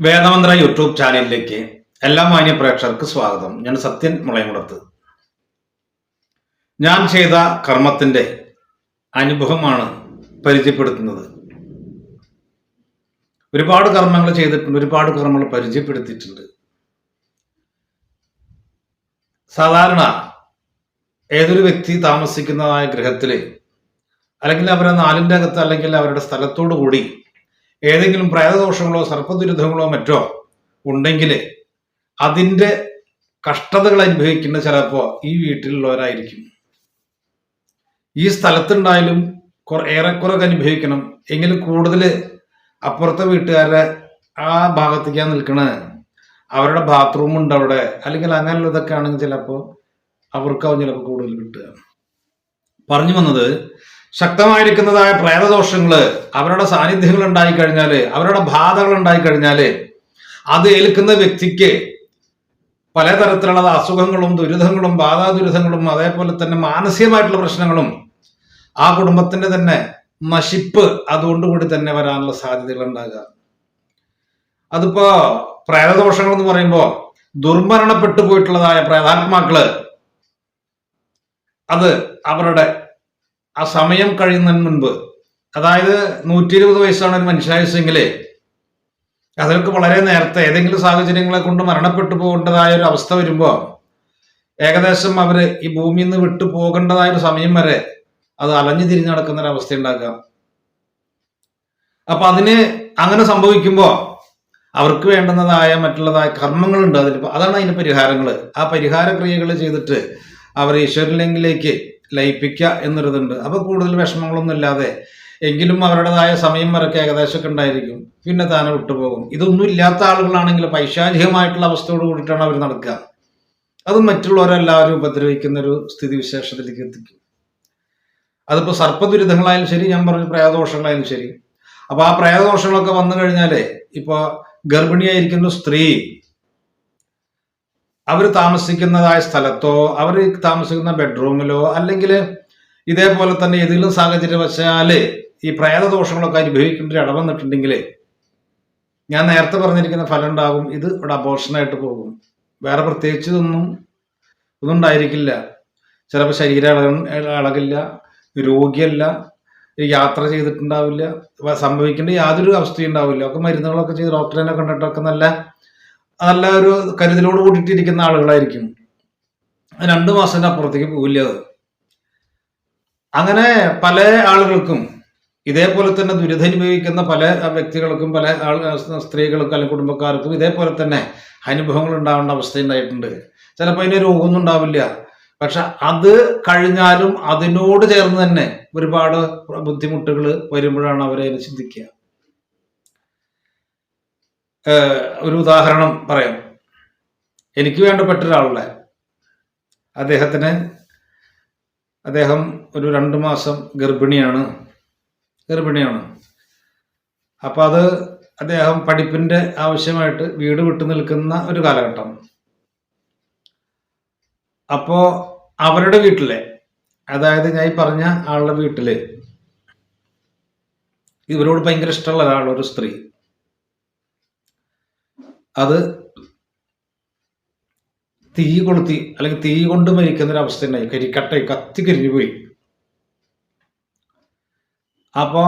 വേദമന്ത്ര YouTube ചാനലിലേക്ക് എല്ലാ മാന്യ പ്രേക്ഷകർക്ക് സ്വാഗതം. ഞാൻ സത്യൻ മുളയമുടത്ത് ഞാൻ ചെയ്ത കർമ്മത്തിന്റെ അനുഭവമാണ് പരിചയപ്പെടുത്തുന്നത്. ഒരുപാട് കർമ്മങ്ങൾ ചെയ്തിട്ടുണ്ട് ഒരുപാട് കർമ്മങ്ങൾ പരിചയപ്പെടുത്തിയിട്ടുണ്ട്. സാധാരണ ഏതൊരു വ്യക്തി താമസിക്കുന്നതായ ഗൃഹത്തിൽ അല്ലെങ്കിൽ അവരുടെ നാലിന്റെ അകത്ത് അല്ലെങ്കിൽ അവരുടെ സ്ഥലത്തോടു കൂടി ഏതെങ്കിലും പ്രേതദോഷങ്ങളോ സർപ്പദുരിതങ്ങളോ മറ്റോ ഉണ്ടെങ്കിൽ അതിന്റെ കഷ്ടതകൾ അനുഭവിക്കേണ്ട ചിലപ്പോൾ ഈ വീട്ടിലുള്ളവരായിരിക്കും. ഈ സ്ഥലത്തുണ്ടായാലും കുറെ ഏറെക്കുറെ അനുഭവിക്കണം. എങ്കിൽ കൂടുതൽ അപ്പുറത്തെ വീട്ടുകാരുടെ ആ ഭാഗത്തേക്കാണ് നിൽക്കണത് അവരുടെ ബാത്റൂം ഉണ്ട് അവിടെ. അല്ലെങ്കിൽ അങ്ങനെയുള്ളതൊക്കെ ആണെങ്കിൽ ചിലപ്പോൾ അവർക്കാവും ചിലപ്പോൾ കൂടുതൽ കിട്ടുക. പറഞ്ഞു വന്നത് ശക്തമായിരിക്കുന്നതായ പ്രേതദോഷങ്ങൾ അവരുടെ സാന്നിധ്യങ്ങൾ ഉണ്ടായിക്കഴിഞ്ഞാൽ അവരുടെ ബാധകൾ ഉണ്ടായിക്കഴിഞ്ഞാൽ അത് ഏൽക്കുന്ന വ്യക്തിക്ക് പലതരത്തിലുള്ള അസുഖങ്ങളും ദുരിതങ്ങളും ബാധാ ദുരിതങ്ങളും അതേപോലെ തന്നെ മാനസികമായിട്ടുള്ള പ്രശ്നങ്ങളും ആ കുടുംബത്തിന്റെ തന്നെ നശിപ്പ് അതുകൊണ്ടുകൂടി തന്നെ വരാനുള്ള സാധ്യതകൾ ഉണ്ടാകുക അതിപ്പോ പ്രേതദോഷങ്ങൾ എന്ന് പറയുമ്പോൾ ദുർമരണപ്പെട്ടു പോയിട്ടുള്ളതായ പ്രേതാത്മാക്കൾ അത് അവരുടെ ആ സമയം കഴിയുന്നതിന് മുൻപ് അതായത് നൂറ്റി ഇരുപത് വയസ്സാണ് ഒരു മനുഷ്യായുസെങ്കിൽ അതൊക്കെ വളരെ നേരത്തെ ഏതെങ്കിലും സാഹചര്യങ്ങളെ കൊണ്ട് മരണപ്പെട്ടു പോകേണ്ടതായ ഒരു അവസ്ഥ വരുമ്പോൾ ഏകദേശം അവർ ഈ ഭൂമിയിൽ നിന്ന് വിട്ടു പോകേണ്ടതായ ഒരു സമയം വരെ അത് അലഞ്ഞു തിരിഞ്ഞു നടക്കുന്ന ഒരു അവസ്ഥ ഉണ്ടാക്കാം. അപ്പൊ അതിന് അങ്ങനെ സംഭവിക്കുമ്പോൾ അവർക്ക് വേണ്ടുന്നതായ മറ്റുള്ളതായ കർമ്മങ്ങളുണ്ട്. അതിൽ അതാണ് അതിന്റെ പരിഹാരങ്ങൾ ആ പരിഹാര ക്രിയകൾ ചെയ്തിട്ട് അവർ ഈശ്വരനിലേക്ക് ലയിപ്പിക്കുക എന്നൊരിതുണ്ട്. അപ്പൊ കൂടുതൽ വിഷമങ്ങളൊന്നും ഇല്ലാതെ എങ്കിലും അവരുടേതായ സമയം വരൊക്കെ ഏകദേശമൊക്കെ ഉണ്ടായിരിക്കും. പിന്നെ താനെ വിട്ടുപോകും. ഇതൊന്നും ഇല്ലാത്ത ആളുകളാണെങ്കിൽ പൈശാചികമായിട്ടുള്ള അവസ്ഥയോട് കൂടിയിട്ടാണ് അവർ നടക്കുക. അത് മറ്റുള്ളവരെല്ലാവരും ഉപദ്രവിക്കുന്ന ഒരു സ്ഥിതിവിശേഷത്തിലേക്ക് എത്തിക്കും. അതിപ്പോ സർപ്പദുരിതങ്ങളായാലും ശരി ഞാൻ പറഞ്ഞ പ്രയാദോഷങ്ങളായാലും ശരി. അപ്പോൾ ആ പ്രയാദോഷങ്ങളൊക്കെ വന്നു കഴിഞ്ഞാലേ ഇപ്പോൾ ഗർഭിണിയായിരിക്കുന്ന സ്ത്രീ അവർ താമസിക്കുന്നതായ സ്ഥലത്തോ അവർ താമസിക്കുന്ന ബെഡ്റൂമിലോ അല്ലെങ്കിൽ ഇതേപോലെ തന്നെ ഏതെങ്കിലും സാഹചര്യവശാൽ ഈ പ്രേതദോഷങ്ങളൊക്കെ അനുഭവിക്കേണ്ട ഒരു ഇടവന്നിട്ടുണ്ടെങ്കിൽ ഞാൻ നേരത്തെ പറഞ്ഞിരിക്കുന്ന ഫലം ഉണ്ടാകും. ഇത് ഇവിടെ അബോഷനായിട്ട് പോകും. വേറെ പ്രത്യേകിച്ച് ഇതൊന്നും ഒന്നും ഉണ്ടായിരിക്കില്ല. ചിലപ്പോൾ ശരീരം ഇളക ഇളകില്ല രോഗിയല്ല യാത്ര ചെയ്തിട്ടുണ്ടാവില്ല സംഭവിക്കേണ്ട യാതൊരു അവസ്ഥയും ഉണ്ടാവില്ല. ഒക്കെ മരുന്നുകളൊക്കെ ചെയ്ത് ഡോക്ടറിനെ കണ്ടിട്ടൊക്കെ നല്ല നല്ല ഒരു കരുതലോട് കൂടിയിട്ടിരിക്കുന്ന ആളുകളായിരിക്കും. രണ്ടു മാസത്തിന്റെ അപ്പുറത്തേക്ക് പോവില്ല അത്. അങ്ങനെ പല ആളുകൾക്കും ഇതേപോലെ തന്നെ ദുരിതമനുഭവിക്കുന്ന പല വ്യക്തികൾക്കും പല ആൾ സ്ത്രീകൾക്കും അല്ലെങ്കിൽ കുടുംബക്കാർക്കും ഇതേപോലെ തന്നെ അനുഭവങ്ങൾ ഉണ്ടാവേണ്ട അവസ്ഥ ഉണ്ടായിട്ടുണ്ട് ചിലപ്പോൾ അതിന് രോഗമൊന്നും ഉണ്ടാവില്ല. പക്ഷെ അത് കഴിഞ്ഞാലും അതിനോട് ചേർന്ന് തന്നെ ഒരുപാട് ബുദ്ധിമുട്ടുകൾ വരുമ്പോഴാണ് അവരതിനെ ചിന്തിക്കുക. ഒരു ഉദാഹരണം പറയാം. എനിക്ക് വേണ്ടപ്പെട്ട ഒരാളുടെ അദ്ദേഹത്തിന് അദ്ദേഹം ഒരു രണ്ട് മാസം ഗർഭിണിയാണ് ഗർഭിണിയാണ്. അപ്പം അത് അദ്ദേഹം പഠിപ്പിന്റെ ആവശ്യമായിട്ട് വീട് വിട്ടു നിൽക്കുന്ന ഒരു കാലഘട്ടം. അപ്പോൾ അവരുടെ വീട്ടിലെ അതായത് ഞാൻ പറഞ്ഞ ആളുടെ വീട്ടിൽ ഇവരോട് ഭയങ്കര ഇഷ്ടമുള്ള ഒരാൾ ഒരു സ്ത്രീ. അത് തീ കൊളുത്തി അല്ലെങ്കിൽ തീ കൊണ്ട് അവസ്ഥ ഉണ്ടായി കരിക്കട്ട കത്തി കരിഞ്ഞു പോയി. അപ്പോ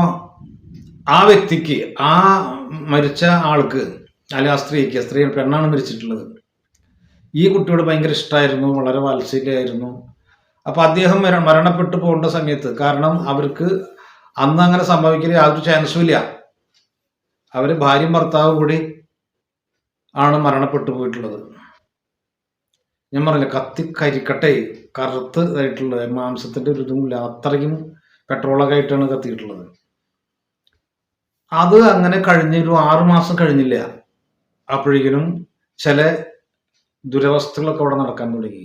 ആ വ്യക്തിക്ക് ആ മരിച്ച ആൾക്ക് അല്ലെ ആ സ്ത്രീക്ക് സ്ത്രീ പെണ്ണാണ് മരിച്ചിട്ടുള്ളത്. ഈ കുട്ടിയോട് ഭയങ്കര ഇഷ്ടമായിരുന്നു വളരെ വാത്സല്യമായിരുന്നു. അപ്പൊ അദ്ദേഹം മര- മരണപ്പെട്ടു പോകേണ്ട സമയത്ത് കാരണം അവർക്ക് അന്ന് അങ്ങനെ സംഭവിക്കാൻ യാതൊരു ചാൻസും ഇല്ല. അവർ ഭാര്യയും ഭർത്താവും കൂടി ആണ് മരണപ്പെട്ടു പോയിട്ടുള്ളത്. ഞാൻ പറഞ്ഞില്ല കത്തി കരിക്കട്ടെ കറുത്ത് ഇതായിട്ടുള്ളത് മാംസത്തിന്റെ ഒരു ഇതുമില്ല. അത്രയ്ക്കും പെട്രോളൊക്കെ ആയിട്ടാണ് കത്തിയിട്ടുള്ളത്. അത് അങ്ങനെ കഴിഞ്ഞ ഒരു ആറു മാസം കഴിഞ്ഞില്ല. അപ്പോഴേക്കിനും ചില ദുരവസ്ഥകളൊക്കെ അവിടെ നടക്കാൻ തുടങ്ങി.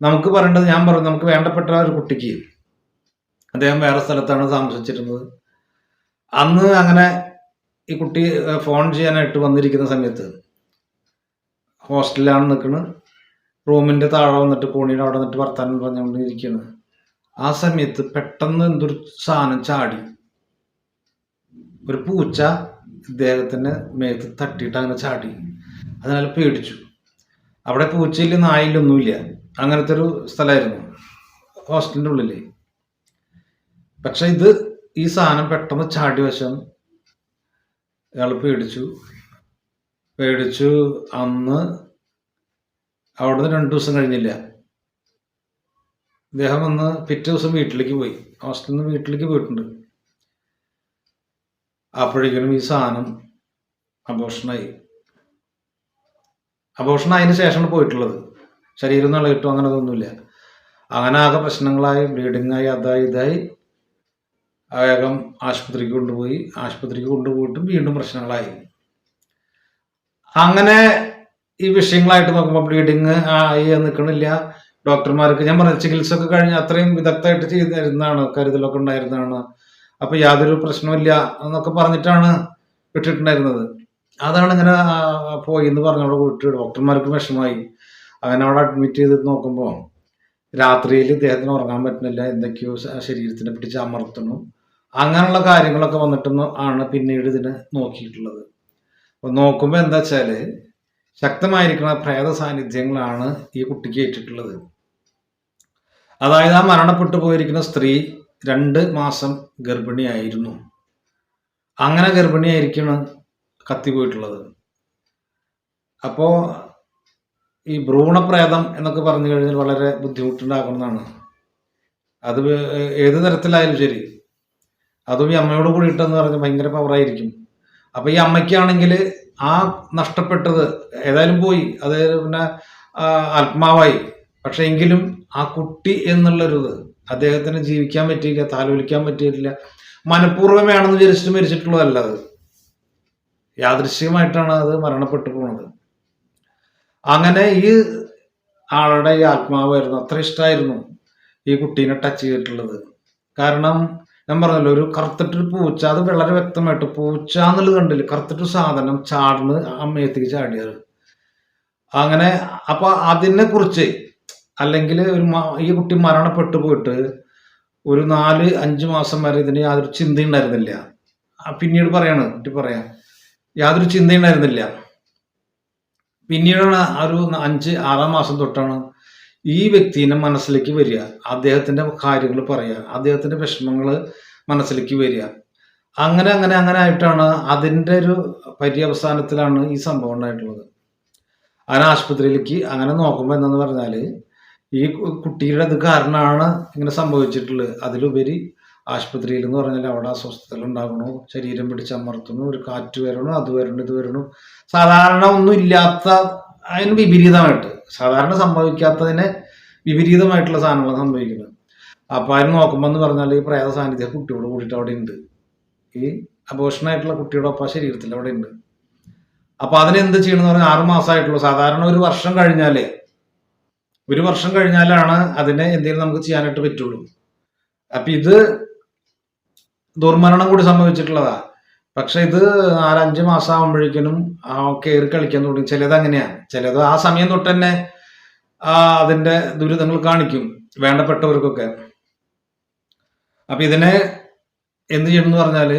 നമുക്ക് പറയേണ്ടത് ഞാൻ പറഞ്ഞു നമുക്ക് വേണ്ടപ്പെട്ട ഒരു കുട്ടിക്ക് അദ്ദേഹം വേറെ സ്ഥലത്താണ് താമസിച്ചിരുന്നത്. അന്ന് അങ്ങനെ ഈ കുട്ടി ഫോൺ ചെയ്യാനായിട്ട് വന്നിരിക്കുന്ന സമയത്ത് ഹോസ്റ്റലിലാണ് നിൽക്കുന്നത് റൂമിന്റെ താഴെ വന്നിട്ട് കോണിയുടെ അവിടെ വന്നിട്ട് വർത്താനം പറഞ്ഞുകൊണ്ടിരിക്കുകയാണ് ആ സമയത്ത് പെട്ടെന്ന് എന്തൊരു സാധനം ചാടി. ഒരു പൂച്ച ഇദ്ദേഹത്തിന്റെ മേത്ത് തട്ടിയിട്ട് അങ്ങനെ ചാടി. അതിനാൽ പേടിച്ചു. അവിടെ പൂച്ചയില്ല നായിലൊന്നുമില്ല അങ്ങനത്തെ ഒരു സ്ഥലമായിരുന്നു. ഹോസ്റ്റലിന്റെ ഉള്ളിൽ പക്ഷെ ഇത് ഈ സാധനം പെട്ടെന്ന് ചാടി വശം ഇയാൾ പേടിച്ചു. പേടിച്ചു. അന്ന് അവിടുന്ന് രണ്ടു ദിവസം കഴിഞ്ഞില്ല. അദ്ദേഹം അന്ന് പിറ്റേ ദിവസം വീട്ടിലേക്ക് പോയി. ഹോസ്റ്റലിൽ നിന്ന് വീട്ടിലേക്ക് പോയിട്ടുണ്ട്. അപ്പോഴേക്കും ഈ സാധനം അബോഷനായി. അബോഷൻ അതിന് ശേഷമാണ് പോയിട്ടുള്ളത്. ശരീരം നിളകിട്ടോ അങ്ങനെ അതൊന്നുമില്ല അങ്ങനെ ആകെ പ്രശ്നങ്ങളായി ബ്ലീഡിങ് ആയി അതായി ഇതായി. വേഗം ആശുപത്രിക്ക് കൊണ്ടുപോയി. ആശുപത്രിക്ക് കൊണ്ടുപോയിട്ടും വീണ്ടും പ്രശ്നങ്ങളായി. അങ്ങനെ ഈ വിഷയങ്ങളായിട്ട് നോക്കുമ്പോൾ ബ്ലീഡിങ് ആയി നിൽക്കണില്ല ഡോക്ടർമാർക്ക് ഞാൻ പറഞ്ഞ ചികിത്സ ഒക്കെ കഴിഞ്ഞ് അത്രയും വിദഗ്ധമായിട്ട് ചെയ്തിരുന്നതാണ് കരുതലൊക്കെ ഉണ്ടായിരുന്നതാണ്. അപ്പൊ യാതൊരു പ്രശ്നമില്ല എന്നൊക്കെ പറഞ്ഞിട്ടാണ് വിട്ടിട്ടുണ്ടായിരുന്നത്. അതാണ് ഇങ്ങനെ പോയി എന്ന് പറഞ്ഞ അവിടെ വിട്ട് ഡോക്ടർമാർക്ക് വിഷമമായി. അങ്ങനെ അവിടെ അഡ്മിറ്റ് ചെയ്ത് നോക്കുമ്പോൾ രാത്രിയിൽ ഇദ്ദേഹത്തിന് ഉറങ്ങാൻ പറ്റുന്നില്ല എന്തൊക്കെയോ ശരീരത്തിനെ പിടിച്ച് അമർത്തുന്നു അങ്ങനെയുള്ള കാര്യങ്ങളൊക്കെ വന്നിട്ടൊന്നും ആണ് പിന്നീട് ഇതിനെ നോക്കിയിട്ടുള്ളത്. അപ്പൊ നോക്കുമ്പോൾ എന്താ വെച്ചാൽ ശക്തമായിരിക്കുന്ന പ്രേത സാന്നിധ്യങ്ങളാണ് ഈ കുട്ടിക്ക് ഏറ്റിട്ടുള്ളത്. അതായത് ആ മരണപ്പെട്ടു പോയിരിക്കുന്ന സ്ത്രീ രണ്ട് മാസം ഗർഭിണിയായിരുന്നു. അങ്ങനെ ഗർഭിണിയായിരിക്കണം കത്തിപ്പോയിട്ടുള്ളത് അപ്പോ ഈ ഭ്രൂണപ്രേതം എന്നൊക്കെ പറഞ്ഞു കഴിഞ്ഞാൽ വളരെ ബുദ്ധിമുട്ടുണ്ടാക്കുന്നതാണ് അത് ഏത് തരത്തിലായാലും ശരി. അതും ഈ അമ്മയോട് കൂടിയിട്ടെന്ന് പറഞ്ഞാൽ ഭയങ്കര പവറായിരിക്കും അപ്പൊ ഈ അമ്മയ്ക്കാണെങ്കിൽ ആ നഷ്ടപ്പെട്ടത് ഏതായാലും പോയി. അത് പിന്നെ ആത്മാവായി. പക്ഷെ എങ്കിലും ആ കുട്ടി എന്നുള്ളൊരു അദ്ദേഹത്തിന് ജീവിക്കാൻ പറ്റിയില്ല താലോലിക്കാൻ പറ്റിയില്ല മനഃപൂർവം വേണമെന്ന് വിചാരിച്ചിട്ട് മരിച്ചിട്ടുള്ളതല്ല അത്. യാദൃശ്യമായിട്ടാണ് അത് മരണപ്പെട്ടു പോണത്. അങ്ങനെ ഈ ആളുടെ ഈ ആത്മാവായിരുന്നു. അത്ര ഇഷ്ടമായിരുന്നു ഈ കുട്ടീനെ ടച്ച് ചെയ്തിട്ടുള്ളത്. കാരണം ഞാൻ പറഞ്ഞല്ലോ ഒരു കറുത്തിട്ടൊരു പൂച്ച അത് വളരെ വ്യക്തമായിട്ട് പൂച്ച എന്നുള്ളത് കണ്ടില്ല? കറുത്തിട്ടൊരു സാധനം ചാടുന്ന് അമ്മയത്തേക്ക് ചാടിയത്. അങ്ങനെ അപ്പൊ അതിനെ കുറിച്ച് അല്ലെങ്കിൽ ഒരു ഈ കുട്ടി മരണപ്പെട്ടു പോയിട്ട് ഒരു നാല് അഞ്ച് മാസം വരെ ഇതിന് യാതൊരു ചിന്ത ഉണ്ടായിരുന്നില്ല. പിന്നീട് പറയാണ് കുട്ടി പറയാം യാതൊരു ചിന്ത ഉണ്ടായിരുന്നില്ല. പിന്നീടാണ് ആ ഒരു അഞ്ച് ആറാം മാസം തൊട്ടാണ് ഈ വ്യക്തിനെ മനസ്സിലേക്ക് വരിക. അദ്ദേഹത്തിന്റെ കാര്യങ്ങൾ പറയുക. അദ്ദേഹത്തിന്റെ വിഷമങ്ങൾ മനസ്സിലേക്ക് വരിക. അങ്ങനെ അങ്ങനെ അങ്ങനെ ആയിട്ടാണ് അതിന്റെ ഒരു പര്യവസാനത്തിലാണ് ഈ സംഭവം ഉണ്ടായിട്ടുള്ളത്. അങ്ങനെ ആശുപത്രിയിലേക്ക് അങ്ങനെ നോക്കുമ്പോൾ എന്താന്ന് പറഞ്ഞാൽ ഈ കുട്ടിയുടെ ഇത് കാരണമാണ് ഇങ്ങനെ സംഭവിച്ചിട്ടുള്ളത്. അതിലുപരി ആശുപത്രിയിൽ എന്ന് പറഞ്ഞാൽ അവിടെ അസ്വസ്ഥതകൾ ഉണ്ടാകണു ശരീരം പിടിച്ചമർത്തുന്നു ഒരു കാറ്റ് വരണു അത് വരണു ഇത് വരണു. സാധാരണ ഒന്നും ഇല്ലാത്ത അതിന് വിപരീതമായിട്ട് സാധാരണ സംഭവിക്കാത്തതിന് വിപരീതമായിട്ടുള്ള സാധനങ്ങൾ സംഭവിക്കുന്നത്. അപ്പൊ അതിന് നോക്കുമ്പോൾ എന്ന് പറഞ്ഞാൽ ഈ പ്രേത സാന്നിധ്യം കുട്ടിയോട് കൂടിയിട്ട് അവിടെ ഉണ്ട് ഈ അപോഷണായിട്ടുള്ള കുട്ടിയുടെ ഒപ്പം ശരീരത്തിൽ അവിടെ ഉണ്ട് അപ്പൊ അതിനെന്ത് ചെയ്യണമെന്ന് പറഞ്ഞാൽ ആറ് മാസമായിട്ടുള്ളൂ സാധാരണ ഒരു വർഷം കഴിഞ്ഞാലേ ഒരു വർഷം കഴിഞ്ഞാലാണ് അതിനെ എന്തെങ്കിലും നമുക്ക് ചെയ്യാനായിട്ട് പറ്റുള്ളൂ. അപ്പൊ ഇത് ദുർമരണം കൂടി സംഭവിച്ചിട്ടുള്ളതാ. പക്ഷെ ഇത് നാലഞ്ച് മാസം ആകുമ്പോഴേക്കിനും കയറി കളിക്കാൻ തുടങ്ങി. ചിലത് അങ്ങനെയാണ്. ചിലത് ആ സമയം തൊട്ട് തന്നെ അതിന്റെ ദുരിതങ്ങൾ കാണിക്കും വേണ്ടപ്പെട്ടവർക്കൊക്കെ. അപ്പൊ ഇതിനെ എന്ത് ചെയ്യണം എന്ന് പറഞ്ഞാൽ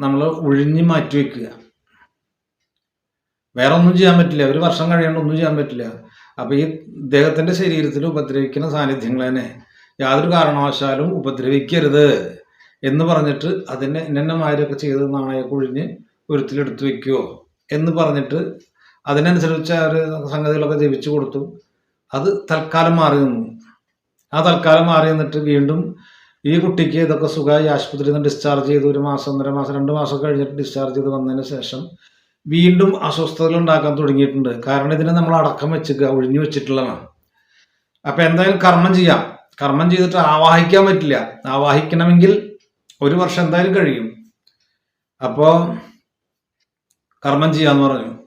നമ്മൾ ഒഴിഞ്ഞു മാറ്റി വെക്കുക. വേറെ ഒന്നും ചെയ്യാൻ പറ്റില്ല. ഒരു വർഷം കഴിയാണ്ട് ഒന്നും ചെയ്യാൻ പറ്റില്ല. അപ്പൊ ഈ ഇദ്ദേഹത്തിന്റെ ശരീരത്തിൽ ഉപദ്രവിക്കുന്ന സാന്നിധ്യങ്ങൾ തന്നെ യാതൊരു കാരണവശാലും ഉപദ്രവിക്കരുത്. എന്ന് പറഞ്ഞിട്ട് അതിനെ ഇന്നമാരൊക്കെ ചെയ്ത് നാണയ കുഴിഞ്ഞ് ഉരുത്തിലെടുത്ത് വെക്കുവോ എന്ന് പറഞ്ഞിട്ട് അതിനനുസരിച്ച് അവർ സംഗതികളൊക്കെ ജപിച്ചു കൊടുത്തു. അത് തൽക്കാലം മാറി നിന്നു. ആ തൽക്കാലം മാറി നിന്നിട്ട് വീണ്ടും ഈ കുട്ടിക്ക് ഇതൊക്കെ സുഖമായി ആശുപത്രിയിൽ നിന്ന് ഡിസ്ചാർജ് ചെയ്ത്. ഒരു മാസം ഒന്നര മാസം രണ്ട് മാസം കഴിഞ്ഞിട്ട് ഡിസ്ചാർജ് ചെയ്ത് വന്നതിന് ശേഷം വീണ്ടും അസ്വസ്ഥതകൾ ഉണ്ടാക്കാൻ തുടങ്ങിയിട്ടുണ്ട്. കാരണം ഇതിനെ നമ്മൾ അടക്കം വെച്ചിരിക്കുക ഒഴിഞ്ഞു വെച്ചിട്ടുള്ളതാണ്. അപ്പൊ എന്തായാലും കർമ്മം ചെയ്യാം. കർമ്മം ചെയ്തിട്ട് ആവാഹിക്കാൻ പറ്റില്ല. ആവാഹിക്കണമെങ്കിൽ ഒരു വർഷം എന്തായാലും കഴിയും. അപ്പോ കർമ്മം ചെയ്യാന്ന് പറഞ്ഞു.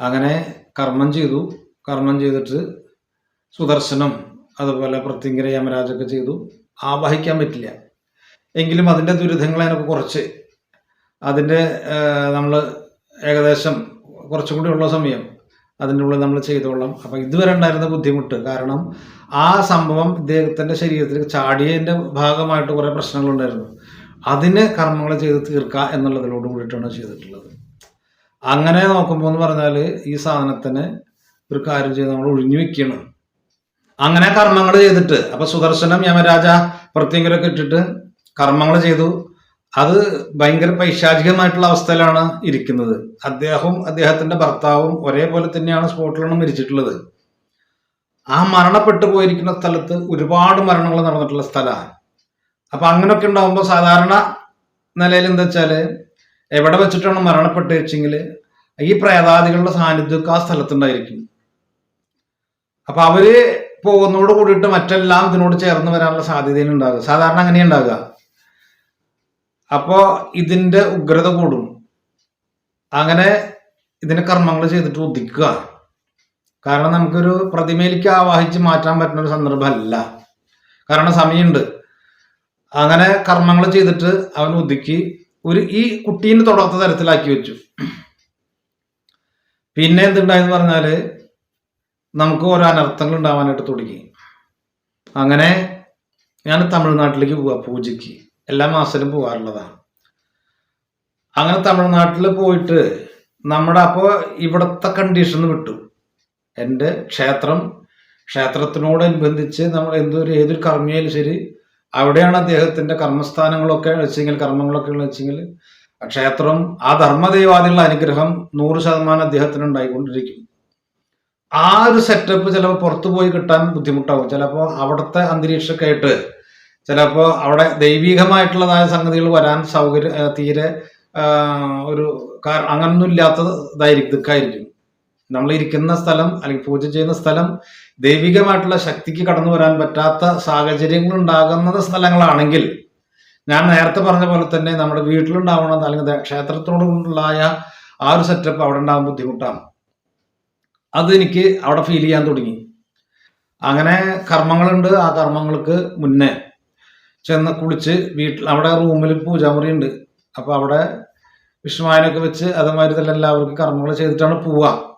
അങ്ങനെ കർമ്മം ചെയ്തു. കർമ്മം ചെയ്തിട്ട് സുദർശനം അതുപോലെ പ്രത്യങ്കര യമരാജൊക്കെ ചെയ്തു. ആവാഹിക്കാൻ പറ്റില്ല. എങ്കിലും അതിന്റെ ദുരിതങ്ങളെ നമുക്ക് കുറച്ച്. അതിന്റെ നമ്മൾ ഏകദേശം കുറച്ചും കൂടി ഉള്ള സമയം അതിന്റെ ഉള്ളിൽ നമ്മൾ ചെയ്തോളാം. അപ്പം ഇതുവരെ ഉണ്ടായിരുന്ന ബുദ്ധിമുട്ട്. കാരണം ആ സംഭവം ഇദ്ദേഹത്തിന്റെ ശരീരത്തിൽ ചാടിയതിന്റെ ഭാഗമായിട്ട് കുറേ പ്രശ്നങ്ങളുണ്ടായിരുന്നു. അതിന് കർമ്മങ്ങൾ ചെയ്ത് തീർക്കുക എന്നുള്ളതിലോട് കൂടിയിട്ടാണ് ചെയ്തിട്ടുള്ളത്. അങ്ങനെ നോക്കുമ്പോൾ എന്ന് പറഞ്ഞാൽ ഈ സാധനത്തിന് ഒരു കാര്യം ചെയ്ത് നമ്മൾ ഒഴിഞ്ഞു വെക്കണം അങ്ങനെ കർമ്മങ്ങൾ ചെയ്തിട്ട് അപ്പൊ സുദർശനം യമരാജ പ്രത്യേകരൊക്കെ ഇട്ടിട്ട് കർമ്മങ്ങൾ ചെയ്തു. അത് ഭയങ്കര പൈശാചികമായിട്ടുള്ള അവസ്ഥയിലാണ് ഇരിക്കുന്നത്. അദ്ദേഹവും അദ്ദേഹത്തിന്റെ ഭർത്താവും ഒരേപോലെ തന്നെയാണ് സ്പോട്ടിലാണ് മരിച്ചിട്ടുള്ളത്. ആ മരണപ്പെട്ടു പോയിരിക്കുന്ന സ്ഥലത്ത് ഒരുപാട് മരണങ്ങൾ നടന്നിട്ടുള്ള സ്ഥലമാണ്. അപ്പൊ അങ്ങനെയൊക്കെ ഉണ്ടാകുമ്പോൾ സാധാരണ നിലയിൽ എന്താ വെച്ചാൽ എവിടെ വെച്ചിട്ടാണ് മരണപ്പെട്ട് വെച്ചെങ്കിൽ ഈ പ്രേതാദികളുടെ സാന്നിധ്യമൊക്കെ ആ സ്ഥലത്തുണ്ടായിരിക്കും. അപ്പൊ അവർ പോകുന്നതോട് കൂടിയിട്ട് മറ്റെല്ലാം ഇതിനോട് ചേർന്ന് വരാനുള്ള സാധ്യതയിൽ ഉണ്ടാകുക സാധാരണ അങ്ങനെ ഉണ്ടാകുക അപ്പോ ഇതിന്റെ ഉഗ്രത കൂടും. അങ്ങനെ ഇതിനെ കർമ്മങ്ങൾ ചെയ്തിട്ട് ഉദിക്കുക. കാരണം നമുക്കൊരു പ്രതിമയിലേക്ക് ആവാഹിച്ച് മാറ്റാൻ പറ്റുന്ന ഒരു സന്ദർഭമല്ല. കാരണം സമയമുണ്ട്. അങ്ങനെ കർമ്മങ്ങൾ ചെയ്തിട്ട് അവൻ ഒതുക്കി ഒരു ഈ കുട്ടീനെ തൊടാത്ത തരത്തിലാക്കി വെച്ചു. പിന്നെ എന്തുണ്ടായെന്ന് പറഞ്ഞാൽ നമുക്ക് ഓരോ അനർത്ഥങ്ങൾ ഉണ്ടാവാനായിട്ട് തുടങ്ങി. അങ്ങനെ ഞാൻ തമിഴ്നാട്ടിലേക്ക് പോവാ പൂജയ്ക്ക്. എല്ലാ മാസത്തിലും പോകാറുള്ളതാണ് അങ്ങനെ തമിഴ്നാട്ടിൽ പോയിട്ട് നമ്മുടെ അപ്പോൾ ഇവിടുത്തെ കണ്ടീഷൻ വിട്ടു. എന്റെ ക്ഷേത്രം ക്ഷേത്രത്തിനോടനുബന്ധിച്ച് നമ്മൾ എന്തൊരു ഏതൊരു കർമ്മിയായാലും ശരി അവിടെയാണ് അദ്ദേഹത്തിന്റെ കർമ്മസ്ഥാനങ്ങളൊക്കെ വെച്ചെങ്കിൽ കർമ്മങ്ങളൊക്കെ വെച്ചെങ്കിൽ ക്ഷേത്രം ആ ധർമ്മദേവാദികളുടെ അനുഗ്രഹം നൂറ് ശതമാനം അദ്ദേഹത്തിന് ഉണ്ടായിക്കൊണ്ടിരിക്കും ആ ഒരു സെറ്റപ്പ് ചിലപ്പോൾ പുറത്തു പോയി കിട്ടാൻ ബുദ്ധിമുട്ടാകും ചിലപ്പോൾ അവിടുത്തെ അന്തരീക്ഷമൊക്കെ ആയിട്ട് ചിലപ്പോൾ അവിടെ ദൈവീകമായിട്ടുള്ളതായ സംഗതികൾ വരാൻ സൗകര്യം തീരെ ഒരു അങ്ങനൊന്നും ഇല്ലാത്തതായിരിക്കും. ദുഃഖമായിരിക്കും നമ്മൾ ഇരിക്കുന്ന സ്ഥലം അല്ലെങ്കിൽ പൂജ ചെയ്യുന്ന സ്ഥലം ദൈവികമായിട്ടുള്ള ശക്തിക്ക് കടന്നു വരാൻ പറ്റാത്ത സാഹചര്യങ്ങൾ ഉണ്ടാകുന്ന സ്ഥലങ്ങളാണെങ്കിൽ ഞാൻ നേരത്തെ പറഞ്ഞ പോലെ തന്നെ നമ്മുടെ വീട്ടിലുണ്ടാവണം അല്ലെങ്കിൽ ക്ഷേത്രത്തോടുള്ളായ ആ ഒരു സെറ്റപ്പ് അവിടെ ഉണ്ടാകാൻ ബുദ്ധിമുട്ടാണ്. അത് എനിക്ക് അവിടെ ഫീൽ ചെയ്യാൻ തുടങ്ങി. അങ്ങനെ കർമ്മങ്ങളുണ്ട്. ആ കർമ്മങ്ങൾക്ക് മുന്നേ ചെന്ന് കുളിച്ച് വീട്ടിൽ അവിടെ റൂമിൽ പൂജാമുറി ഉണ്ട്. അപ്പൊ അവിടെ വിഷ്ണുവായനൊക്കെ വെച്ച് അതേമാതിരി തന്നെ എല്ലാവർക്കും കർമ്മങ്ങൾ ചെയ്തിട്ടാണ് പോവുക.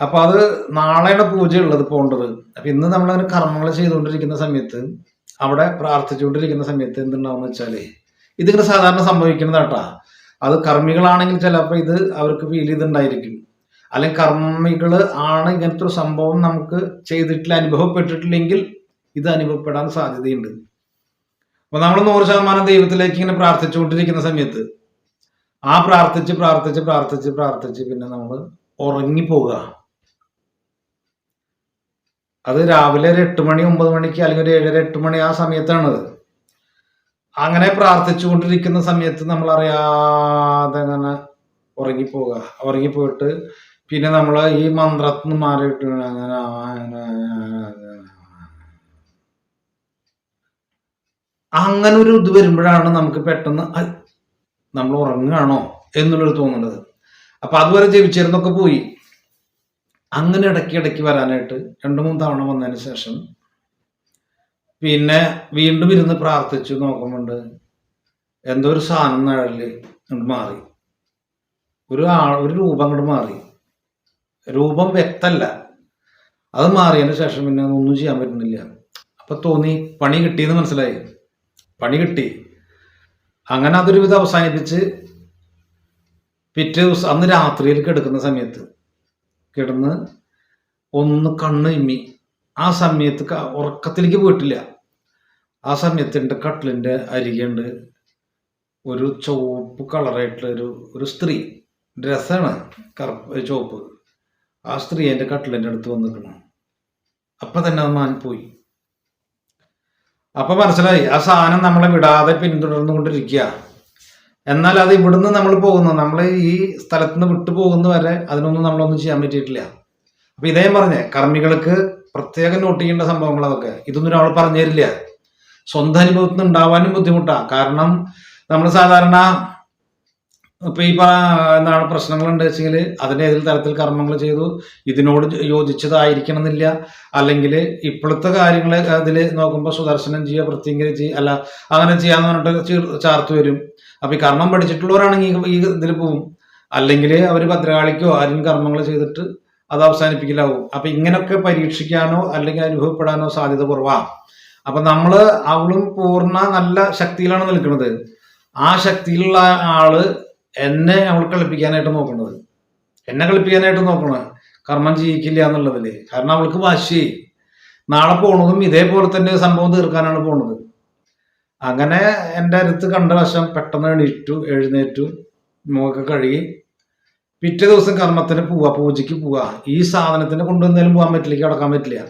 അപ്പൊ അത് നാളെയാണ് പൂജ ഉള്ളത് പോകേണ്ടത് അപ്പൊ ഇന്ന് നമ്മൾ അതിന് കർമ്മങ്ങൾ ചെയ്തുകൊണ്ടിരിക്കുന്ന സമയത്ത് അവിടെ പ്രാർത്ഥിച്ചുകൊണ്ടിരിക്കുന്ന സമയത്ത് എന്തുണ്ടാവുന്ന വെച്ചാൽ ഇതിങ്ങനെ സാധാരണ സംഭവിക്കുന്നതാട്ടാ അത് കർമ്മികളാണെങ്കിൽ ചിലപ്പോൾ ഇത് അവർക്ക് ഫീൽ ചെയ്തിട്ടുണ്ടായിരിക്കും. അല്ലെങ്കിൽ കർമ്മികൾ ആണ് ഇങ്ങനത്തെ ഒരു സംഭവം നമുക്ക് ചെയ്തിട്ടില്ല അനുഭവപ്പെട്ടിട്ടില്ലെങ്കിൽ ഇത് അനുഭവപ്പെടാൻ സാധ്യതയുണ്ട്. അപ്പൊ നമ്മൾ നൂറ് ശതമാനം ദൈവത്തിലേക്ക് ഇങ്ങനെ പ്രാർത്ഥിച്ചുകൊണ്ടിരിക്കുന്ന സമയത്ത് ആ പ്രാർത്ഥിച്ച് പ്രാർത്ഥിച്ച് പ്രാർത്ഥിച്ച് പ്രാർത്ഥിച്ച് പിന്നെ നമ്മൾ ഉറങ്ങിപ്പോവുക. അത് രാവിലെ ഒരു എട്ട് മണി ഒമ്പത് മണിക്ക് അല്ലെങ്കിൽ ഒരു ഏഴര എട്ട് മണി ആ സമയത്താണത് അങ്ങനെ പ്രാർത്ഥിച്ചുകൊണ്ടിരിക്കുന്ന സമയത്ത് നമ്മൾ അറിയാതെ അങ്ങനെ ഉറങ്ങിപ്പോവുക ഉറങ്ങിപ്പോയിട്ട് പിന്നെ നമ്മൾ ഈ മന്ത്രത്തിൽ നിന്ന് മാറിയിട്ട് അങ്ങനെ അങ്ങനെ ഒരു ഇത് വരുമ്പോഴാണ് നമുക്ക് പെട്ടെന്ന് "ഐ, നമ്മൾ ഉറങ്ങുകയാണോ എന്നുള്ളൊരു തോന്നുന്നത് അപ്പൊ അതുവരെ ജപിച്ചിരുന്നൊക്കെ പോയി. അങ്ങനെ ഇടയ്ക്ക് ഇടയ്ക്ക് വരാനായിട്ട് രണ്ടു മൂന്ന് തവണ വന്നതിന് ശേഷം പിന്നെ വീണ്ടും ഇരുന്ന് പ്രാർത്ഥിച്ചു നോക്കുമ്പോണ്ട് എന്തോ ഒരു സാധനം നിഴൽ അങ്ങോട്ട് മാറി. ഒരു ആ ഒരു രൂപം അങ്ങോട്ട് മാറി. രൂപം വ്യക്തല്ല. അത് മാറിയതിന് ശേഷം പിന്നെ ഒന്നും ചെയ്യാൻ പറ്റുന്നില്ല. അപ്പൊ തോന്നി പണി കിട്ടിയെന്ന് മനസ്സിലായി. പണി കിട്ടി. അങ്ങനെ അതൊരു വിധം അവസാനിപ്പിച്ച് പിറ്റേ ദിവസം അന്ന് രാത്രിയിലേക്ക് എടുക്കുന്ന സമയത്ത് കിടന്ന് ഒന്ന് കണ്ണ് ഇമ്മി. ആ സമയത്ത് ഉറക്കത്തിലേക്ക് പോയിട്ടില്ല. ആ സമയത്ത് എന്റെ കട്ടിലിന്റെ അരികുണ്ട് ഒരു ചുവപ്പ് കളറായിട്ടുള്ള ഒരു ഒരു സ്ത്രീ. രസമാണ് കറുപ്പ് ചുവപ്പ്. ആ സ്ത്രീ എന്റെ കട്ടിലിന്റെ അടുത്ത് വന്നിരിക്കണം അപ്പൊ തന്നെ അത് മാനിപ്പോയി അപ്പൊ മനസ്സിലായി ആ സാധനം നമ്മളെ വിടാതെ പിന്തുടർന്നുകൊണ്ടിരിക്കുക എന്നാൽ അത് ഇവിടുന്ന് നമ്മൾ പോകുന്നു. നമ്മൾ ഈ സ്ഥലത്ത് നിന്ന് വിട്ടു പോകുന്ന വരെ അതിനൊന്നും നമ്മളൊന്നും ചെയ്യാൻ പറ്റിയിട്ടില്ല. അപ്പൊ ഇതേ പറഞ്ഞേ കർമ്മികൾക്ക് പ്രത്യേകം നോട്ട് ചെയ്യേണ്ട സംഭവങ്ങൾ അതൊക്കെ. ഇതൊന്നും ഒരാൾ പറഞ്ഞു തരില്ല. സ്വന്തം അനുഭവത്തിൽ നിന്ന് ഉണ്ടാവാനും ബുദ്ധിമുട്ടാണ് കാരണം നമ്മൾ സാധാരണ ഇപ്പൊ ഈ എന്താണ് പ്രശ്നങ്ങൾ വെച്ചെങ്കിൽ അതിന്റെ ഏതെങ്കിലും തരത്തിൽ കർമ്മങ്ങൾ ചെയ്തു? ഇതിനോട് യോജിച്ചതായിരിക്കണം എന്നില്ല അല്ലെങ്കിൽ ഇപ്പോഴത്തെ കാര്യങ്ങൾ അതിൽ നോക്കുമ്പോൾ സുദർശനം ചെയ്യുക പ്രത്യേകം ചെയ്യുക അല്ല അങ്ങനെ ചെയ്യാന്ന് പറഞ്ഞിട്ട് ചീർ- ചാർത്ത് വരും. അപ്പൊ ഈ കർമ്മം പഠിച്ചിട്ടുള്ളവരാണെങ്കിൽ ഈ ഇതിൽ പോവും. അല്ലെങ്കിൽ അവർ ഭദ്രകാളിക്കോ ആരും കർമ്മങ്ങൾ ചെയ്തിട്ട് അത് അവസാനിപ്പിക്കലാവും. അപ്പൊ ഇങ്ങനൊക്കെ പരീക്ഷിക്കാനോ അല്ലെങ്കിൽ അനുഭവപ്പെടാനോ സാധ്യത കുറവാ. അപ്പൊ നമ്മൾ അവളും പൂർണ നല്ല ശക്തിയിലാണ് നിൽക്കുന്നത്. ആ ശക്തിയിലുള്ള ആൾ എന്നെ അവൾ കളിപ്പിക്കാനായിട്ട് നോക്കണത്. എന്നെ കളിപ്പിക്കാനായിട്ട് നോക്കണത്. കർമ്മം ചെയ്യിക്കില്ല എന്നുള്ളതിൽ. കാരണം അവൾക്ക് വാശി. നാളെ പോണതും ഇതേപോലെ തന്നെ സംഭവം തീർക്കാനാണ് പോണത്. അങ്ങനെ എന്റെ അടുത്ത് കണ്ട വശം പെട്ടെന്ന് എണീറ്റു എഴുന്നേറ്റു മുഖമൊക്കെ കഴുകി. പിറ്റേ ദിവസം കർമ്മത്തിന് പോവാ പൂജയ്ക്ക് പോവാ. ഈ സാധനത്തിന് കൊണ്ടുവന്നാലും പോകാൻ പറ്റില്ല കിടക്കാൻ പറ്റില്ല.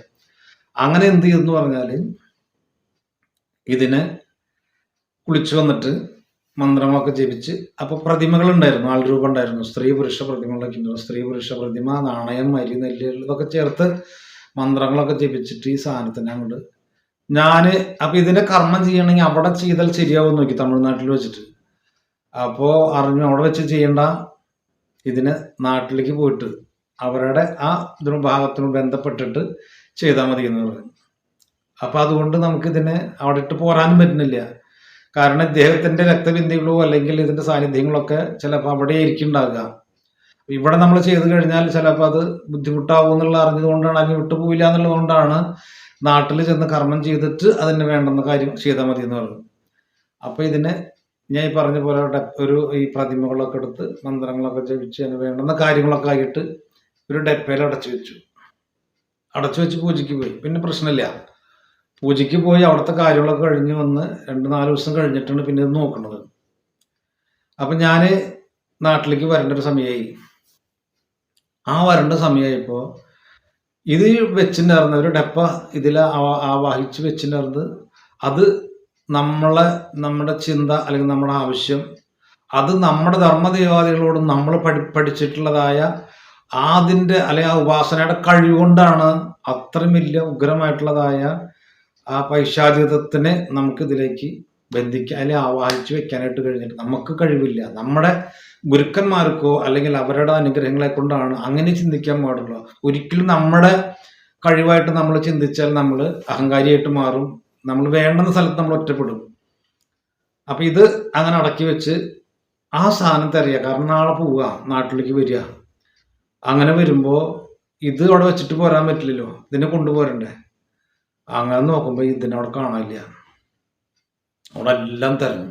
അങ്ങനെ എന്ത് ചെയ്തെന്ന് പറഞ്ഞാൽ ഇതിന് കുളിച്ചു വന്നിട്ട് മന്ത്രങ്ങളൊക്കെ ജപിച്ച് അപ്പൊ പ്രതിമകൾ ഉണ്ടായിരുന്നു ആൾ രൂപം ഉണ്ടായിരുന്നു സ്ത്രീ പുരുഷ പ്രതിമകളൊക്കെ ഉണ്ടായിരുന്നു സ്ത്രീ പുരുഷ പ്രതിമ നാണയം അരി നെല്ല് ഇതൊക്കെ ചേർത്ത് മന്ത്രങ്ങളൊക്കെ ജപിച്ചിട്ട് ഈ സാധനത്തിന് അങ്ങോട്ട് ഞാൻ അപ്പൊ ഇതിന്റെ കർമ്മം ചെയ്യണമെങ്കിൽ അവിടെ ചെയ്താൽ ശരിയാവും നോക്കി തമിഴ്നാട്ടിൽ വെച്ചിട്ട്. അപ്പോ അറിഞ്ഞു അവിടെ വെച്ച് ചെയ്യേണ്ട. ഇതിന് നാട്ടിലേക്ക് പോയിട്ട് അവരുടെ ആ ഇതിന് ബന്ധപ്പെട്ടിട്ട് ചെയ്താൽ മതി എന്ന് പറഞ്ഞു. അപ്പൊ അതുകൊണ്ട് നമുക്ക് ഇതിനെ അവിടെ ഇട്ട് പോരാനും പറ്റുന്നില്ല. കാരണം ഇദ്ദേഹത്തിന്റെ രക്തബിന്ദുകളോ അല്ലെങ്കിൽ ഇതിന്റെ സാന്നിധ്യങ്ങളൊക്കെ ചിലപ്പോൾ അവിടെ ആയിരിക്കും ഉണ്ടാകുക ഇവിടെ നമ്മൾ ചെയ്തു കഴിഞ്ഞാൽ ചിലപ്പോൾ അത് ബുദ്ധിമുട്ടാവും എന്നുള്ള അറിഞ്ഞതുകൊണ്ടാണ് അങ്ങ് വിട്ടുപോയില്ല എന്നുള്ളതുകൊണ്ടാണ് നാട്ടിൽ ചെന്ന് കർമ്മം ചെയ്തിട്ട് അതിന് വേണ്ടുന്ന കാര്യം ചെയ്താൽ മതി എന്ന് പറഞ്ഞു അപ്പൊ ഇതിന് ഞാൻ ഈ പറഞ്ഞ പോലെ ഒരു ഈ പ്രതിമകളൊക്കെ എടുത്ത് മന്ത്രങ്ങളൊക്കെ ജപിച്ച് അതിന് വേണ്ടുന്ന കാര്യങ്ങളൊക്കെ ആയിട്ട് ഒരു ഡെപ്പയിൽ അടച്ചു വെച്ചു. അടച്ചു വെച്ച് പൂജയ്ക്ക് പോയി. പിന്നെ പ്രശ്നമില്ല. പൂജയ്ക്ക് പോയി അവിടുത്തെ കാര്യങ്ങളൊക്കെ കഴിഞ്ഞ് വന്ന് രണ്ട് നാല് ദിവസം കഴിഞ്ഞിട്ടാണ് പിന്നെ ഇത് നോക്കുന്നത്. അപ്പൊ ഞാൻ നാട്ടിലേക്ക് വരേണ്ട ഒരു സമയമായി ആ വരേണ്ട സമയമായപ്പോൾ ഇത് വെച്ചിട്ടുണ്ടായിരുന്ന ഒരു ഡെപ്പ ഇതിൽ ആവാഹിച്ച് വെച്ചിട്ടുണ്ടായിരുന്നത് അത് നമ്മളെ നമ്മുടെ ചിന്ത അല്ലെങ്കിൽ നമ്മുടെ ആവശ്യം അത് നമ്മുടെ ധർമ്മദേവാദികളോട് നമ്മൾ പഠി പഠിച്ചിട്ടുള്ളതായ അതിന്റെ അല്ലെങ്കിൽ ആ ഉപാസനയുടെ കഴിവുകൊണ്ടാണ് അത്രയും വലിയ ഉഗ്രമായിട്ടുള്ളതായ ആ പൈശാചികത്വത്തിനെ നമുക്ക് ഇതിലേക്ക് ബന്ധിക്കാൻ അല്ലെങ്കിൽ ആവാഹിച്ച് വെക്കാനായിട്ട് കഴിഞ്ഞിട്ട് നമുക്ക് കഴിവില്ല. നമ്മുടെ ഗുരുക്കന്മാർക്കോ അല്ലെങ്കിൽ അവരുടെ അനുഗ്രഹങ്ങളെ കൊണ്ടാണ് അങ്ങനെ ചിന്തിക്കാൻ പാടുള്ളൂ. ഒരിക്കലും നമ്മുടെ കഴിവായിട്ട് നമ്മൾ ചിന്തിച്ചാൽ നമ്മൾ അഹങ്കാരിയായിട്ട് മാറും. നമ്മൾ വേണ്ടുന്ന സ്ഥലത്ത് നമ്മൾ ഒറ്റപ്പെടും. അപ്പൊ ഇത് അങ്ങനെ അടക്കി വെച്ച് ആ സാധനം തരിക കാരണം നാളെ പോവുക നാട്ടിലേക്ക് വരിക. അങ്ങനെ വരുമ്പോ ഇത് അവിടെ വെച്ചിട്ട് പോരാൻ പറ്റില്ലല്ലോ. ഇതിനെ കൊണ്ടുപോരണ്ടേ? അങ്ങനെ നോക്കുമ്പോൾ ഇതിനവിടെ കാണാനില്ല. അവിടെ എല്ലാം തെരഞ്ഞു.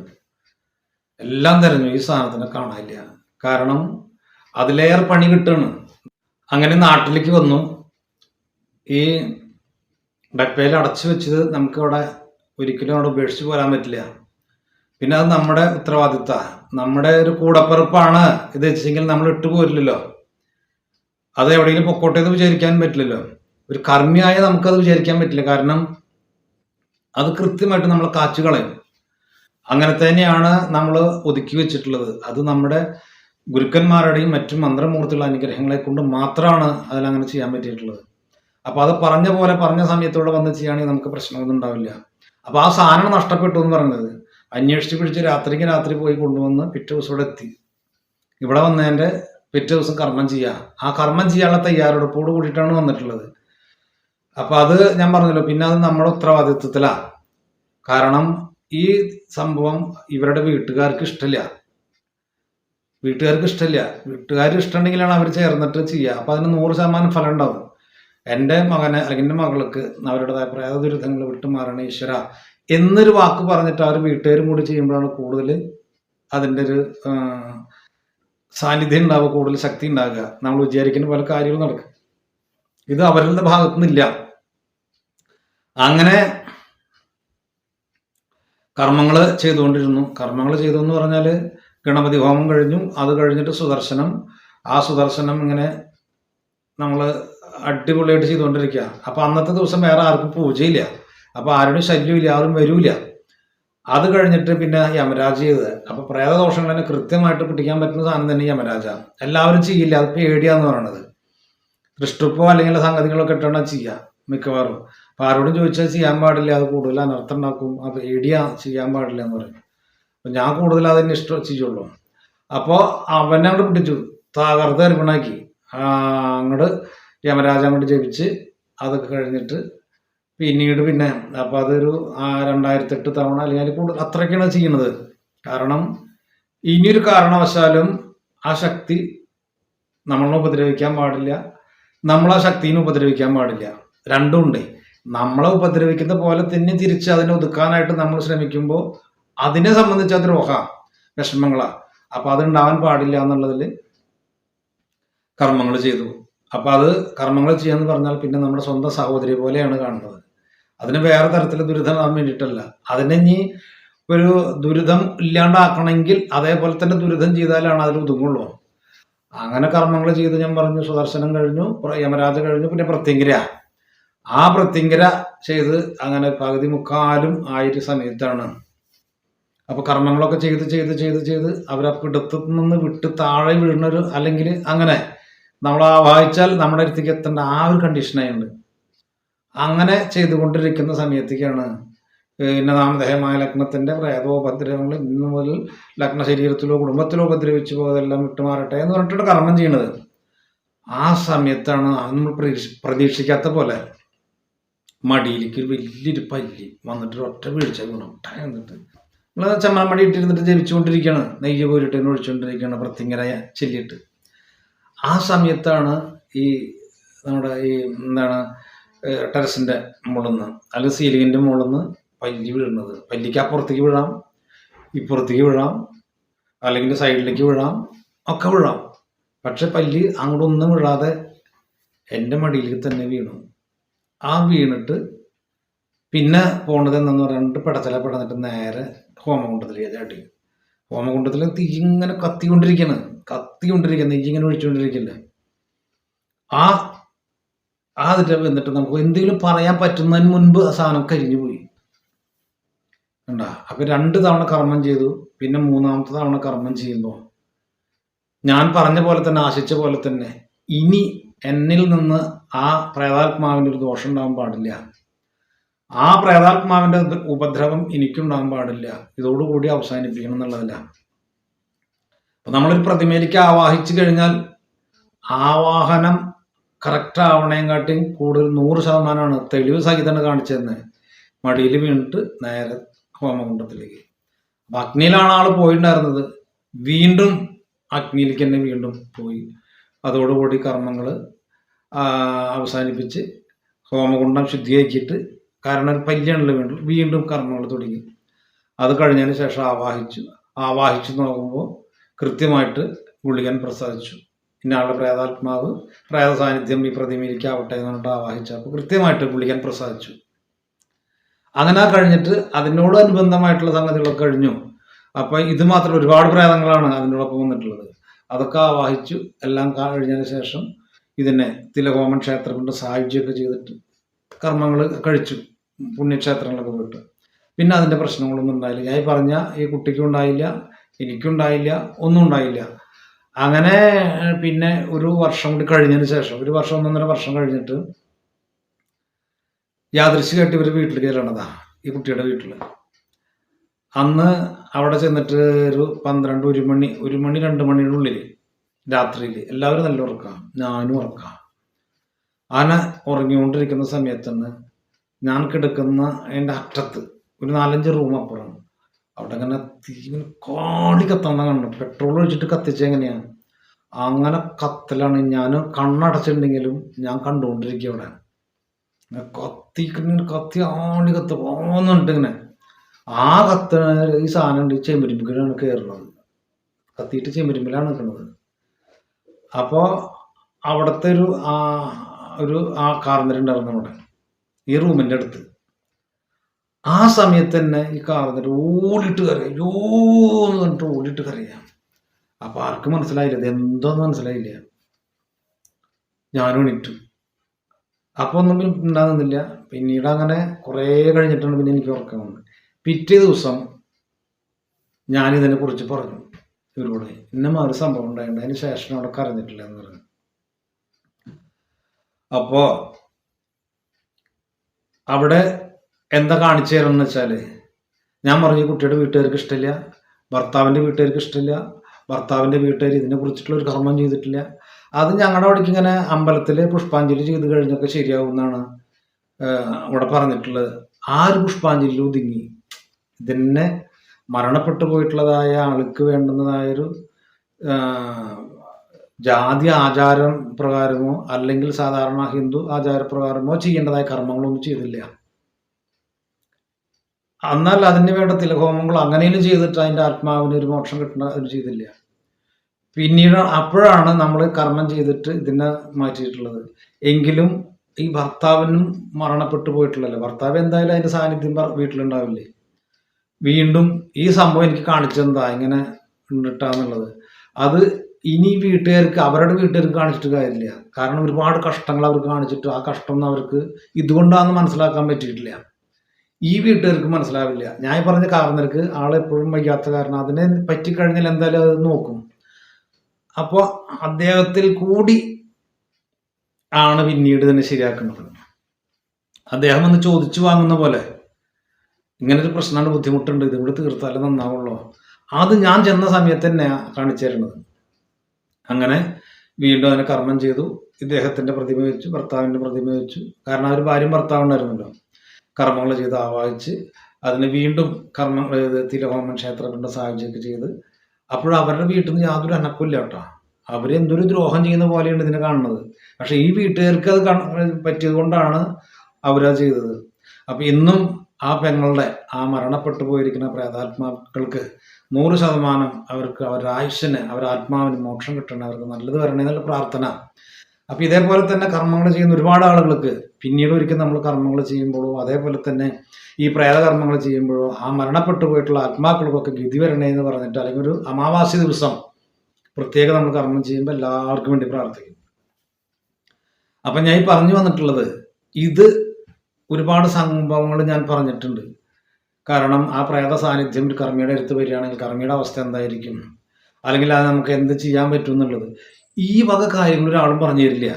എല്ലാം തെരഞ്ഞു. ഈ സാധനത്തിനെ കാണാനില്ല. കാരണം അതിലേറെ പണി കിട്ടുകയാണ്. അങ്ങനെ നാട്ടിലേക്ക് വന്നു. ഈ ഡപ്പയിൽ അടച്ചു വെച്ചത് നമുക്ക് അവിടെ ഒരിക്കലും അവിടെ ഉപേക്ഷിച്ച് പോരാൻ പറ്റില്ല. പിന്നെ അത് നമ്മുടെ ഉത്തരവാദിത്ത നമ്മുടെ ഒരു കൂടപ്പിറപ്പാണ് ഇത് വെച്ചെങ്കിൽ നമ്മൾ ഇട്ടു പോരില്ലല്ലോ അത് എവിടെയെങ്കിലും പൊക്കോട്ടെ എന്ന് വിചാരിക്കാൻ പറ്റില്ലല്ലോ. ഒരു കർമ്മിയായ നമുക്കത് വിചാരിക്കാൻ പറ്റില്ല. കാരണം അത് കൃത്യമായിട്ട് നമ്മൾ കാച്ചു കളയും. അങ്ങനെ തന്നെയാണ് നമ്മൾ ഒതുക്കി വെച്ചിട്ടുള്ളത്. അത് നമ്മുടെ ഗുരുക്കന്മാരുടെയും മറ്റു മന്ത്രമൂർത്തിയുള്ള അനുഗ്രഹങ്ങളെ കൊണ്ട് മാത്രമാണ് അതിലങ്ങനെ ചെയ്യാൻ പറ്റിയിട്ടുള്ളത്. അപ്പൊ അത് പറഞ്ഞ പോലെ പറഞ്ഞ സമയത്തോടെ വന്ന് ചെയ്യുകയാണെങ്കിൽ നമുക്ക് പ്രശ്നമൊന്നും ഉണ്ടാവില്ല. അപ്പൊ ആ സാധനം നഷ്ടപ്പെട്ടു എന്ന് പറഞ്ഞത്. അന്വേഷിച്ച് പിടിച്ച് രാത്രിക്ക് രാത്രി പോയി കൊണ്ടുവന്ന് പിറ്റേ ദിവസം ഇവിടെ എത്തി. ഇവിടെ വന്നതിന്റെ പിറ്റേ ദിവസം കർമ്മം ചെയ്യുക ആ കർമ്മം ചെയ്യാനുള്ള തയ്യാറെടുപ്പോട് കൂടിയിട്ടാണ് വന്നിട്ടുള്ളത്. അപ്പൊ അത് ഞാൻ പറഞ്ഞല്ലോ പിന്നെ അത് നമ്മുടെ ഉത്തരവാദിത്വത്തിലാ. കാരണം ഈ സംഭവം ഇവരുടെ വീട്ടുകാർക്ക് ഇഷ്ടമില്ല. വീട്ടുകാർക്ക് ഇഷ്ടമില്ല. വീട്ടുകാർ ഇഷ്ടമുണ്ടെങ്കിലാണ് അവർ ചേർന്നിട്ട് ചെയ്യുക അപ്പൊ അതിന് നൂറ് ശതമാനം ഫലം ഉണ്ടാവും. എന്റെ മകനെ അല്ലെങ്കിൽ എന്റെ മകൾക്ക് അവരുടേതായ പ്രേത ദുരിതങ്ങൾ വിട്ടു മാറണ ഈശ്വര എന്നൊരു വാക്ക് പറഞ്ഞിട്ട് അവർ വീട്ടുകാരും കൂടി ചെയ്യുമ്പോഴാണ് കൂടുതൽ അതിന്റെ ഒരു സാന്നിധ്യം ഉണ്ടാവുക കൂടുതൽ ശക്തി ഉണ്ടാകുക നമ്മൾ വിചാരിക്കുന്ന പല കാര്യങ്ങൾ നടക്കും. ഇത് അവരുടെ ഭാഗത്തു നിന്നില്ല അങ്ങനെ കർമ്മങ്ങൾ ചെയ്തുകൊണ്ടിരുന്നു. കർമ്മങ്ങൾ ചെയ്തു എന്ന് പറഞ്ഞാൽ ഗണപതി ഹോമം കഴിഞ്ഞു. അത് കഴിഞ്ഞിട്ട് സുദർശനം. ആ സുദർശനം ഇങ്ങനെ നമ്മൾ അടിപൊളിയായിട്ട് ചെയ്തുകൊണ്ടിരിക്കുക അപ്പം അന്നത്തെ ദിവസം വേറെ ആർക്കും പൂജയില്ല. അപ്പം ആരുടെയും ശല്യമില്ല ആരും വരൂല അത് കഴിഞ്ഞിട്ട് പിന്നെ യമരാജ് ചെയ്തത്. അപ്പൊ തന്നെ കൃത്യമായിട്ട് പിടിക്കാൻ പറ്റുന്ന സാധനം തന്നെ യമരാജ. എല്ലാവരും ചെയ്യില്ല. അത് പേടിയാന്ന് പറയണത്. ദൃഷ്ടിപ്പോ അല്ലെങ്കിൽ സംഗതികളൊക്കെ ഇട്ടാണ് ചെയ്യുക മിക്കവാറും. അപ്പൊ ആരോടും ചോദിച്ചാൽ ചെയ്യാൻ പാടില്ല അത് കൂടുതൽ അനർത്ഥം ഉണ്ടാക്കും അപ്പൊ എടിയാ ചെയ്യാൻ പാടില്ല എന്ന് പറയും. അപ്പൊ ഞാൻ കൂടുതൽ അതിന് ഇഷ്ടം ചെയ്യുള്ളൂ അപ്പോ അവനെ അങ്ങോട്ട് പിടിച്ചു തകർത്ത് അരിപ്പണാക്കി. അങ്ങോട്ട് യമരാജ അങ്ങോട്ട് ജപിച്ച് അതൊക്കെ കഴിഞ്ഞിട്ട് പിന്നീട് പിന്നെ അപ്പൊ അതൊരു ആ രണ്ടായിരത്തി എട്ട് തവണ അല്ലെങ്കിൽ കൂടുതൽ അത്രയ്ക്കാണ് ചെയ്യുന്നത്. കാരണം ഇനിയൊരു കാരണവശാലും ആ ശക്തി നമ്മളെ ഉപദ്രവിക്കാൻ പാടില്ല. നമ്മൾ ആ ശക്തിനെ ഉപദ്രവിക്കാൻ പാടില്ല. രണ്ടും ഉണ്ട്. നമ്മളെ ഉപദ്രവിക്കുന്ന പോലെ തന്നെ തിരിച്ച് അതിനെ ഒതുക്കാനായിട്ട് നമ്മൾ ശ്രമിക്കുമ്പോൾ അതിനെ സംബന്ധിച്ച് അത് രോഹ വിഷമങ്ങളാണ് അപ്പൊ അതുണ്ടാവാൻ പാടില്ല എന്നുള്ളതിൽ കർമ്മങ്ങൾ ചെയ്തു. അപ്പൊ അത് കർമ്മങ്ങൾ ചെയ്യാന്ന് പറഞ്ഞാൽ പിന്നെ നമ്മുടെ സ്വന്തം സഹോദരി പോലെയാണ് കാണുന്നത്. അതിന് വേറെ തരത്തിൽ ദുരിതം ആവാൻ വേണ്ടിയിട്ടല്ല. അതിനെ ഇനി ഒരു ദുരിതം ഇല്ലാണ്ടാക്കണമെങ്കിൽ അതേപോലെ തന്നെ ദുരിതം ചെയ്താലാണ് അതിൽ ഒതുങ്ങുള്ളൂ. അങ്ങനെ കർമ്മങ്ങൾ ചെയ്ത് ഞാൻ പറഞ്ഞു സുദർശനം കഴിഞ്ഞു യമരാജ കഴിഞ്ഞു പിന്നെ പ്രത്യങ്കിര. ആ പ്രത്യങ്കര ചെയ്ത് അങ്ങനെ പകുതി മുക്കാലും ആയിട്ട് സമയത്താണ് അപ്പൊ കർമ്മങ്ങളൊക്കെ ചെയ്ത് ചെയ്ത് ചെയ്ത് ചെയ്ത് അവരെ പിടുത്തു നിന്ന് വിട്ട് താഴെ വീഴുന്നൊരു അല്ലെങ്കിൽ അങ്ങനെ നമ്മൾ ആ വായിച്ചാൽ നമ്മുടെ അടുത്തേക്ക് എത്തേണ്ട ആ ഒരു കണ്ടീഷനായുണ്ട് അങ്ങനെ ചെയ്തുകൊണ്ടിരിക്കുന്ന സമയത്തേക്കാണ് പിന്നെ നാമദേഹമായ ലഗ്നത്തിന്റെ പ്രേതോപദ്രവങ്ങൾ ഇന്നു മുതൽ ലഗ്ന ശരീരത്തിലോ കുടുംബത്തിലോ ഉപദ്രവിച്ചു പോയതെല്ലാം വിട്ടുമാറട്ടെ എന്ന് പറഞ്ഞിട്ടാണ് കർമ്മം ചെയ്യണത് ആ സമയത്താണ് നമ്മൾ പ്രതീക്ഷ- പ്രതീക്ഷിക്കാത്ത പോലെ മടിയിലേക്ക് ഒരു വലിയൊരു പല്ലി വന്നിട്ട് ഒറ്റ വീഴ്ച വീണു. ടേ എന്നിട്ട് നമ്മൾ ചമ്മന്മടി ഇട്ടിരുന്നിട്ട് ജപിച്ചുകൊണ്ടിരിക്കുകയാണ് നെയ്യ് പോരിട്ട് ഒഴിച്ചുകൊണ്ടിരിക്കുകയാണ് പ്രത്യങ്കരായ ചെല്ലിയിട്ട്. ആ സമയത്താണ് ഈ നമ്മുടെ ഈ എന്താണ് ടെറസിന്റെ മുകളിൽ അല്ലെങ്കിൽ സീലിങ്ങിന്റെ മുകളിൽ പല്ലി വീഴുന്നത്. പല്ലിക്ക് അപ്പുറത്തേക്ക് വീഴാം ഇപ്പുറത്തേക്ക് വീഴാം അല്ലെങ്കിൽ സൈഡിലേക്ക് വീഴാം ഒക്കെ വീഴാം. പക്ഷെ പല്ലി അങ്ങോട്ടൊന്നും വീഴാതെ എന്റെ മടിയിലേക്ക് തന്നെ വീണു. ആ വീണിട്ട് പിന്നെ പോണത് എന്നു പറഞ്ഞിട്ട് പെടച്ചല പെടന്നിട്ട് നേരെ ഹോമകുണ്ടത്തിലേക്ക് ചാട്ടി ഹോമകുണ്ടത്തിൽ തീ ഇങ്ങനെ കത്തിക്കൊണ്ടിരിക്കുകയാണ് കത്തിക്കൊണ്ടിരിക്കുന്ന നെയ്യ് ഇങ്ങനെ ഒഴിച്ചുകൊണ്ടിരിക്കില്ലേ ആ ആ അതിട്ട് വന്നിട്ട് നമുക്ക് എന്തെങ്കിലും പറയാൻ പറ്റുന്നതിന് മുൻപ് ആ സാധനം കരിഞ്ഞു പോയി. ഉണ്ടാ അപ്പൊ രണ്ട് തവണ കർമ്മം ചെയ്തു. പിന്നെ മൂന്നാമത്തെ തവണ കർമ്മം ചെയ്യുമ്പോൾ ഞാൻ പറഞ്ഞ പോലെ തന്നെ ആശിച്ച പോലെ തന്നെ ഇനി എന്നിൽ നിന്ന് ആ പ്രേതാത്മാവിന്റെ ഒരു ദോഷം ഉണ്ടാകാൻ പാടില്ല. ആ പ്രേതാത്മാവിന്റെ ഉപദ്രവം എനിക്കുണ്ടാകാൻ പാടില്ല. ഇതോടുകൂടി അവസാനിപ്പിക്കണം എന്നുള്ളതല്ല. അപ്പൊ നമ്മളൊരു പ്രതിമയിലേക്ക് ആവാഹിച്ചു കഴിഞ്ഞാൽ ആവാഹനം കറക്റ്റ് ആവണേങ്കാട്ടിയും കൂടുതൽ നൂറ് ശതമാനമാണ് തെളിവ് സഹിതമാണ് കാണിച്ചതെന്ന് മടിയിൽ വീണിട്ട് നേരെ ഹോമകുണ്ടത്തിലേക്ക്. അപ്പൊ അഗ്നിയിലാണ് ആൾ പോയിട്ടുണ്ടായിരുന്നത്. വീണ്ടും അഗ്നിയിലേക്ക് തന്നെ വീണ്ടും പോയി. അതോടുകൂടി കർമ്മങ്ങൾ അവസാനിപ്പിച്ച് ഹോമകുണ്ടം ശുദ്ധീകരിച്ചിട്ട് കാരണം ഒരു പല്യാണല്ലോ വേണ്ടത്. വീണ്ടും കർമ്മങ്ങൾ തുടങ്ങി. അത് കഴിഞ്ഞതിന് ശേഷം ആവാഹിച്ചു. ആവാഹിച്ചു നോക്കുമ്പോൾ കൃത്യമായിട്ട് ഗുളികൻ പ്രസാദിച്ചു. ഇന്നയാളുടെ പ്രേതാത്മാവ് പ്രേത സാന്നിധ്യം ഈ പ്രതിമയിലേക്ക് ആവട്ടെ എന്ന് പറഞ്ഞിട്ട് ആവാഹിച്ചപ്പോൾ കൃത്യമായിട്ട് ഗുളികൻ പ്രസാദിച്ചു. അങ്ങനെ കഴിഞ്ഞിട്ട് അതിനോട് അനുബന്ധമായിട്ടുള്ള സംഗതികളൊക്കെ കഴിഞ്ഞു. അപ്പോൾ ഇത് മാത്രം ഒരുപാട് പ്രേതങ്ങളാണ് അതിനോടൊപ്പം വന്നിട്ടുള്ളത്. അതൊക്കെ ആവാഹിച്ചു. എല്ലാം കഴിഞ്ഞതിന് ശേഷം ഇതിനെ തിലകോമൻ ക്ഷേത്രം കൊണ്ട് സായുജ്യമൊക്കെ ചെയ്തിട്ട് കർമ്മങ്ങൾ കഴിച്ചു പുണ്യക്ഷേത്രങ്ങളൊക്കെ പോയിട്ട്. പിന്നെ അതിന്റെ പ്രശ്നങ്ങളൊന്നും ഉണ്ടായില്ല. ഞാൻ പറഞ്ഞ ഈ കുട്ടിക്കും ഉണ്ടായില്ല എനിക്കുണ്ടായില്ല ഒന്നും ഉണ്ടായില്ല. അങ്ങനെ പിന്നെ ഒരു വർഷം കൂടി കഴിഞ്ഞതിന് ശേഷം ഒരു വർഷം ഒന്നൊന്നര വർഷം കഴിഞ്ഞിട്ട് യാദൃശ്യമായിട്ട് ഇവർ വീട്ടിൽ കയറണതാ ഈ കുട്ടിയുടെ വീട്ടിൽ. അന്ന് അവിടെ ചെന്നിട്ട് ഒരു പന്ത്രണ്ട് ഒരു മണി ഒരു മണി രണ്ട് മണിയുടെ ഉള്ളിൽ രാത്രിയിൽ എല്ലാവരും നല്ല ഉറക്കാം. ഞാനും ഉറക്കാം. ആന ഉറങ്ങിക്കൊണ്ടിരിക്കുന്ന സമയത്താണ് ഞാൻ കിടക്കുന്ന എന്റെ അറ്റത്ത് ഒരു നാലഞ്ച് റൂം അപ്പുറം. അവിടെ അങ്ങനെ തീ കാടി കത്തണ കണ്ടു. പെട്രോൾ ഒഴിച്ചിട്ട് കത്തിച്ച എങ്ങനെയാ? അങ്ങനെ കത്തലാണ്. ഞാൻ കണ്ണടച്ചിട്ടുണ്ടെങ്കിലും ഞാൻ കണ്ടുകൊണ്ടിരിക്കുക അവിടെ. കത്തി കത്തി ആണ്ടി കത്ത് ഇങ്ങനെ. ആ കത്ത് ഈ സാധനം ഉണ്ട് ചെമ്പരിമ്പിലാണ് കയറുന്നത് കത്തിയിട്ട് ചെമ്പരിമ്പിലാണ് നിൽക്കുന്നത്. അപ്പോൾ അവിടുത്തെ ഒരു ആ ഒരു ആ കാർന്നരുണ്ടായിരുന്നു അവിടെ. ഈ റൂമിന്റെ അടുത്ത്. ആ സമയത്ത് തന്നെ ഈ കാർന്നര് ഓടിയിട്ട് കറിയാം യോ എന്ന് പറഞ്ഞിട്ട് ഓടിയിട്ട് കറിയാം അപ്പൊ ആർക്കും മനസ്സിലായില്ല. ഇത് എന്തോന്ന് മനസ്സിലായില്ല. ഞാനും എണീറ്റു. അപ്പോൾ ഒന്നും ഉണ്ടാകുന്നില്ല പിന്നീട് അങ്ങനെ കുറേ കഴിഞ്ഞിട്ടാണ് പിന്നെ എനിക്ക് ഉറക്കം വന്നത്. പിറ്റേ ദിവസം ഞാൻ ഇതിനെ കുറിച്ച് പറഞ്ഞു. ഇവരോട് ഇന്ന മാതിരി സംഭവം ഉണ്ടായിട്ടുണ്ട്. അതിന് ശേഷം അവിടെ കരഞ്ഞിട്ടില്ല എന്ന് പറഞ്ഞു. അപ്പോ അവിടെ എന്താ കാണിച്ചു തരുമെന്ന് വെച്ചാൽ ഞാൻ പറഞ്ഞു കുട്ടിയുടെ വീട്ടുകാർക്ക് ഇഷ്ടമില്ല ഭർത്താവിന്റെ വീട്ടുകാർക്ക് ഇഷ്ടമില്ല ഭർത്താവിന്റെ വീട്ടുകാർ ഇതിനെ കുറിച്ചിട്ടുള്ള ഒരു കർമ്മം ചെയ്തിട്ടില്ല. അത് ഞങ്ങളുടെ അവിടേക്ക് ഇങ്ങനെ അമ്പലത്തിൽ പുഷ്പാഞ്ജലി ചെയ്ത് കഴിഞ്ഞൊക്കെ ശരിയാവും എന്നാണ് ഇവിടെ പറഞ്ഞിട്ടുള്ളത്. ആ ഒരു പുഷ്പാഞ്ജലി ഒതുങ്ങി. ഇതിനെ മരണപ്പെട്ടു പോയിട്ടുള്ളതായ ആൾക്ക് വേണ്ടുന്നതായൊരു ജാതി ആചാരം പ്രകാരമോ അല്ലെങ്കിൽ സാധാരണ ഹിന്ദു ആചാരപ്രകാരമോ ചെയ്യേണ്ടതായ കർമ്മങ്ങളൊന്നും ചെയ്തില്ല. എന്നാൽ അതിന് വേണ്ട തിലഹോമങ്ങൾ അങ്ങനെയും ചെയ്തിട്ട് അതിന്റെ ആത്മാവിന് ഒരു മോക്ഷം കിട്ടുന്ന അതിന് ചെയ്തില്ല. പിന്നീട് അപ്പോഴാണ് നമ്മൾ കർമ്മം ചെയ്തിട്ട് ഇതിനെ മാറ്റിയിട്ടുള്ളത്. എങ്കിലും ഈ ഭർത്താവിനും മരണപ്പെട്ടു പോയിട്ടുള്ളല്ലോ ഭർത്താവ് എന്തായാലും അതിന്റെ സാന്നിധ്യം വീട്ടിലുണ്ടാവില്ലേ? വീണ്ടും ഈ സംഭവം എനിക്ക് കാണിച്ചെന്താ ഇങ്ങനെ ഉണ്ടിട്ടാന്നുള്ളത് അത് ഇനി വീട്ടുകാർക്ക് അവരുടെ വീട്ടുകാർക്ക് കാണിച്ചിട്ട് കാര്യമില്ല. കാരണം ഒരുപാട് കഷ്ടങ്ങൾ അവർക്ക് കാണിച്ചിട്ട് ആ കഷ്ടം അവർക്ക് ഇതുകൊണ്ടാണെന്ന് മനസ്സിലാക്കാൻ പറ്റിയിട്ടില്ല. ഈ വീട്ടുകാർക്ക് മനസ്സിലാവില്ല. ഞാൻ പറഞ്ഞ കാരണർക്ക് ആളെപ്പോഴും വയ്യാത്ത കാരണം അതിനെ പറ്റിക്കഴിഞ്ഞാൽ എന്തായാലും അത് നോക്കും. അപ്പോൾ അദ്ദേഹത്തിൽ കൂടി ആണ് പിന്നീട് തന്നെ ശരിയാക്കുന്നത്. അദ്ദേഹം ഒന്ന് ചോദിച്ചു വാങ്ങുന്ന പോലെ ഇങ്ങനെ ഒരു പ്രശ്നമാണ് ബുദ്ധിമുട്ടുണ്ട്. ഇത് ഇവിടെ തീർത്താലേ നന്നാവുള്ളൂ. അത് ഞാൻ ചെന്ന സമയത്ത് തന്നെ കാണിച്ചു തരുന്നത് അങ്ങനെ വീണ്ടും അതിനെ കർമ്മം ചെയ്തു. ഇദ്ദേഹത്തിന്റെ പ്രതിമ വെച്ചു ഭർത്താവിന്റെ പ്രതിമ വെച്ചു. കാരണം അവർ ഭാര്യയും ഭർത്താവ് ഉണ്ടായിരുന്നല്ലോ. കർമ്മങ്ങൾ ചെയ്ത് ആവാഹിച്ച് അതിന് വീണ്ടും കർമ്മ ചെയ്ത് തിലഹോമൻ ക്ഷേത്രത്തിന്റെ സാഹചര്യമൊക്കെ ചെയ്ത് അപ്പോഴും അവരുടെ വീട്ടിൽ നിന്ന് യാതൊരു അനക്കില്ല കേട്ടോ. അവരെന്തൊരു ദ്രോഹം ചെയ്യുന്ന പോലെയാണ് ഇതിനെ കാണുന്നത്. പക്ഷെ ഈ വീട്ടുകാർക്ക് അത് പറ്റിയത് കൊണ്ടാണ് അവരത് ചെയ്തത്. അപ്പൊ ഇന്നും ആ പെങ്ങളുടെ ആ മരണപ്പെട്ടു പോയിരിക്കുന്ന പ്രേതാത്മാക്കൾക്ക് നൂറ് ശതമാനം അവർക്ക് അവരുടെ ആയുഷ്യന് അവരുടെ ആത്മാവിന് മോക്ഷം കിട്ടണം അവർക്ക് നല്ലത് വരണേ എന്നുള്ള പ്രാർത്ഥന. അപ്പൊ ഇതേപോലെ തന്നെ കർമ്മങ്ങൾ ചെയ്യുന്ന ഒരുപാട് ആളുകൾക്ക് പിന്നീട് ഒരിക്കൽ നമ്മൾ കർമ്മങ്ങൾ ചെയ്യുമ്പോഴോ അതേപോലെ തന്നെ ഈ പ്രേതകർമ്മങ്ങൾ ചെയ്യുമ്പോഴോ ആ മരണപ്പെട്ടു പോയിട്ടുള്ള ആത്മാക്കൾക്കൊക്കെ ഗതി വരണേ എന്ന് പറഞ്ഞിട്ട് അല്ലെങ്കിൽ ഒരു അമാവാസി ദിവസം പ്രത്യേക നമ്മൾ കർമ്മം ചെയ്യുമ്പോൾ എല്ലാവർക്കും വേണ്ടി പ്രാർത്ഥിക്കും അപ്പൊ ഞാൻ ഈ പറഞ്ഞു വന്നിട്ടുള്ളത് ഇത് ഒരുപാട് സംഭവങ്ങൾ ഞാൻ പറഞ്ഞിട്ടുണ്ട്. കാരണം ആ പ്രേത സാന്നിധ്യം ഒരു കർമ്മിയുടെ അടുത്ത് വരികയാണെങ്കിൽ കർമ്മിയുടെ അവസ്ഥ എന്തായിരിക്കും? അല്ലെങ്കിൽ അത് നമുക്ക് എന്ത് ചെയ്യാൻ പറ്റും എന്നുള്ളത് ഈ വക കാര്യങ്ങൾ ഒരാളും പറഞ്ഞു തരില്ല.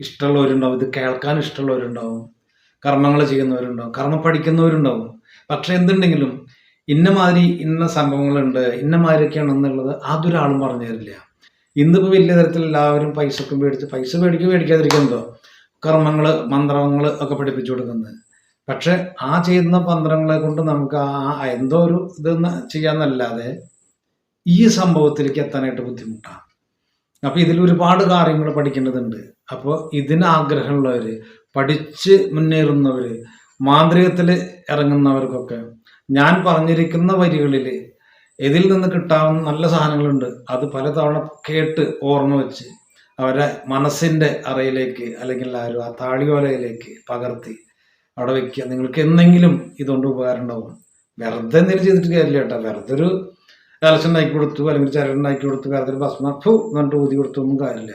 ഇഷ്ടമുള്ളവരുണ്ടാവും. ഇത് കേൾക്കാൻ ഇഷ്ടമുള്ളവരുണ്ടാവും. കർമ്മങ്ങൾ ചെയ്യുന്നവരുണ്ടാവും. കർമ്മം പഠിക്കുന്നവരുണ്ടാവും. പക്ഷെ എന്തുണ്ടെങ്കിലും ഇന്നമാതിരി ഇന്ന സംഭവങ്ങളുണ്ട് ഇന്നമാതിരിയൊക്കെയാണ് എന്നുള്ളത് അതൊരാളും പറഞ്ഞു തരില്ല. ഇന്നിപ്പോൾ വലിയ തരത്തിൽ എല്ലാവരും പൈസക്കും മേടിച്ച് പൈസ മേടിക്കും മേടിക്കാതിരിക്കുന്നതോ കർമ്മങ്ങൾ മന്ത്രങ്ങൾ ഒക്കെ പഠിപ്പിച്ചു കൊടുക്കുന്നത്. പക്ഷെ ആ ചെയ്യുന്ന മന്ത്രങ്ങളെ കൊണ്ട് നമുക്ക് ആ എന്തോ ഒരു ഇത് ചെയ്യാന്നല്ലാതെ ഈ സംഭവത്തിലേക്ക് എത്താനായിട്ട് ബുദ്ധിമുട്ടാണ്. അപ്പൊ ഇതിൽ ഒരുപാട് കാര്യങ്ങൾ പഠിക്കേണ്ടതുണ്ട്. അപ്പോൾ ഇതിന് ആഗ്രഹമുള്ളവര് പഠിച്ച് മുന്നേറുന്നവര് മാന്ത്രികത്തിൽ ഇറങ്ങുന്നവർക്കൊക്കെ ഞാൻ പറഞ്ഞിരിക്കുന്ന വരികളിൽ ഇതിൽ നിന്ന് കിട്ടാവുന്ന നല്ല സാധനങ്ങളുണ്ട്. അത് പലതവണ കേട്ട് ഓർമ്മ വെച്ച് അവരെ മനസ്സിന്റെ അറയിലേക്ക് അല്ലെങ്കിൽ ആ ഒരു ആ താളിയോലയിലേക്ക് പകർത്തി അവിടെ വെക്കുക. നിങ്ങൾക്ക് എന്തെങ്കിലും ഇതുകൊണ്ട് ഉപകാരം ഉണ്ടാവും. വെറുതെ എന്തെങ്കിലും ചെയ്തിട്ട് കാര്യമില്ല കേട്ടോ. വെറുതെ ഒരു കലശം ഉണ്ടാക്കി കൊടുത്തു അല്ലെങ്കിൽ ചരടുണ്ടാക്കി കൊടുത്തു വെറുതെ ഒരു ഭസ്മ ഫു എന്നിട്ട് ഊതി കൊടുത്തു ഒന്നും കാര്യമില്ല.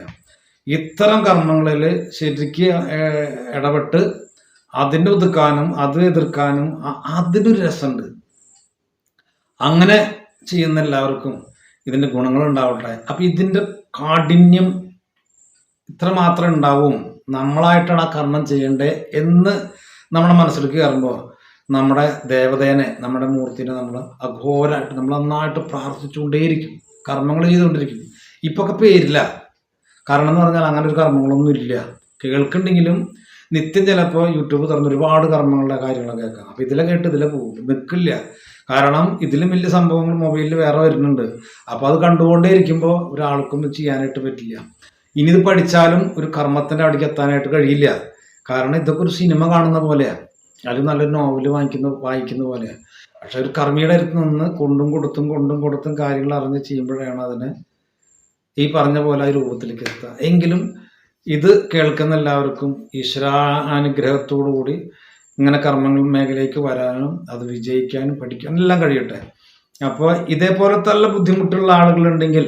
ഇത്തരം കർമ്മങ്ങളിൽ ശരിക്ക് ഇടപെട്ട് അതിന്റെ ഒതുക്കാനും അത് എതിർക്കാനും അതിനൊരു രസമുണ്ട്. അങ്ങനെ ചെയ്യുന്ന എല്ലാവർക്കും ഇതിന്റെ ഗുണങ്ങൾ ഉണ്ടാവട്ടെ. അപ്പം ഇതിന്റെ കാഠിന്യം ഇത്ര മാത്രമേ ഉണ്ടാവും. നമ്മളായിട്ടാണ് ആ കർമ്മം ചെയ്യേണ്ടത് എന്ന് നമ്മുടെ മനസ്സിലേക്ക് കയറുമ്പോൾ നമ്മുടെ ദേവതേനെ നമ്മുടെ മൂർത്തിനെ നമ്മൾ അഘോരമായിട്ട് നമ്മൾ നന്നായിട്ട് പ്രാർത്ഥിച്ചുകൊണ്ടേയിരിക്കും. കർമ്മങ്ങൾ ചെയ്തുകൊണ്ടിരിക്കും. ഇപ്പൊക്കെ പേരില്ല. കാരണം എന്ന് പറഞ്ഞാൽ അങ്ങനെ ഒരു കർമ്മങ്ങളൊന്നും ഇല്ല. കേൾക്കുന്നുണ്ടെങ്കിലും നിത്യം ചിലപ്പോൾ യൂട്യൂബ് തുറന്ന് ഒരുപാട് കർമ്മങ്ങളുടെ കാര്യങ്ങളൊക്കെ കേൾക്കാം. അപ്പം ഇതിലെ കേട്ട് ഇതിലെ പോകും. നിൽക്കില്ല കാരണം ഇതിലും വലിയ സംഭവങ്ങൾ മൊബൈലിൽ വേറെ വരുന്നുണ്ട്. അപ്പോൾ അത് കണ്ടുകൊണ്ടേ ഇരിക്കുമ്പോൾ ഒരാൾക്കും ചെയ്യാനായിട്ട് പറ്റില്ല. ഇനി ഇത് പഠിച്ചാലും ഒരു കർമ്മത്തിന്റെ അവിടേക്ക് എത്താനായിട്ട് കഴിയില്ല. കാരണം ഇതൊക്കെ ഒരു സിനിമ കാണുന്ന പോലെയാണ് അല്ലെങ്കിൽ നല്ലൊരു നോവൽ വാങ്ങിക്കുന്ന വായിക്കുന്ന പോലെയാണ് പക്ഷെ ഒരു കർമ്മിയുടെ അടുത്ത് നിന്ന് കൊണ്ടും കൊടുത്തും കൊണ്ടും കൊടുത്തും കാര്യങ്ങൾ അറിഞ്ഞ് ചെയ്യുമ്പോഴാണ് അതിന് ഈ പറഞ്ഞ പോലെ ആ രൂപത്തിലേക്ക് എത്തുക. എങ്കിലും ഇത് കേൾക്കുന്ന എല്ലാവർക്കും ഈശ്വരാനുഗ്രഹത്തോടു കൂടി ഇങ്ങനെ കർമ്മങ്ങൾ മേഖലയ്ക്ക് വരാനും അത് വിജയിക്കാനും പഠിക്കാനും എല്ലാം കഴിയട്ടെ. അപ്പോൾ ഇതേപോലെ നല്ല ബുദ്ധിമുട്ടുള്ള ആളുകളുണ്ടെങ്കിൽ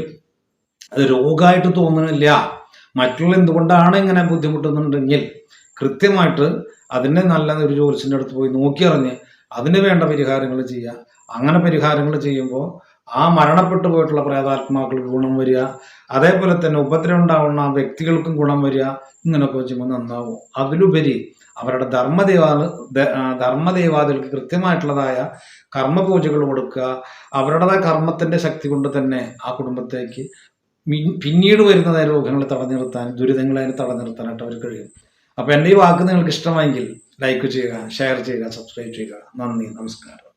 അത് രോഗമായിട്ട് തോന്നണില്ല മറ്റുള്ള എന്തുകൊണ്ടാണ് ഇങ്ങനെ ബുദ്ധിമുട്ടുന്നുണ്ടെങ്കിൽ കൃത്യമായിട്ട് അതിനെ നല്ല ഒരു ജോലിസിന്റെ അടുത്ത് പോയി നോക്കിയറിഞ്ഞ് അതിന് വേണ്ട പരിഹാരങ്ങൾ ചെയ്യുക. അങ്ങനെ പരിഹാരങ്ങൾ ചെയ്യുമ്പോൾ ആ മരണപ്പെട്ടു പോയിട്ടുള്ള പ്രേതാത്മാക്കൾക്ക് ഗുണം വരിക. അതേപോലെ തന്നെ ഉപദ്രവം ഉണ്ടാവുന്ന വ്യക്തികൾക്കും ഗുണം വരിക. ഇങ്ങനെയൊക്കെ ചെയ്യുമ്പോൾ നന്നാവും. അതിലുപരി അവരുടെ ധർമ്മദേവാ ധർമ്മദേവാദികൾക്ക് കൃത്യമായിട്ടുള്ളതായ കർമ്മപൂജകൾ കൊടുക്കുക. അവരുടേതായ കർമ്മത്തിന്റെ ശക്തി കൊണ്ട് തന്നെ ആ കുടുംബത്തേക്ക് പിന്നീട് വരുന്നതായ രോഗങ്ങളെ തടഞ്ഞു നിർത്താൻ ദുരിതങ്ങളെ തടഞ്ഞു നിർത്താനായിട്ട് അവർ കഴിയും. അപ്പൊ എന്റെ ഈ വാക്ക് നിങ്ങൾക്ക് ഇഷ്ടമായെങ്കിൽ ലൈക്ക് ചെയ്യുക ഷെയർ ചെയ്യുക സബ്സ്ക്രൈബ് ചെയ്യുക. നന്ദി നമസ്കാരം.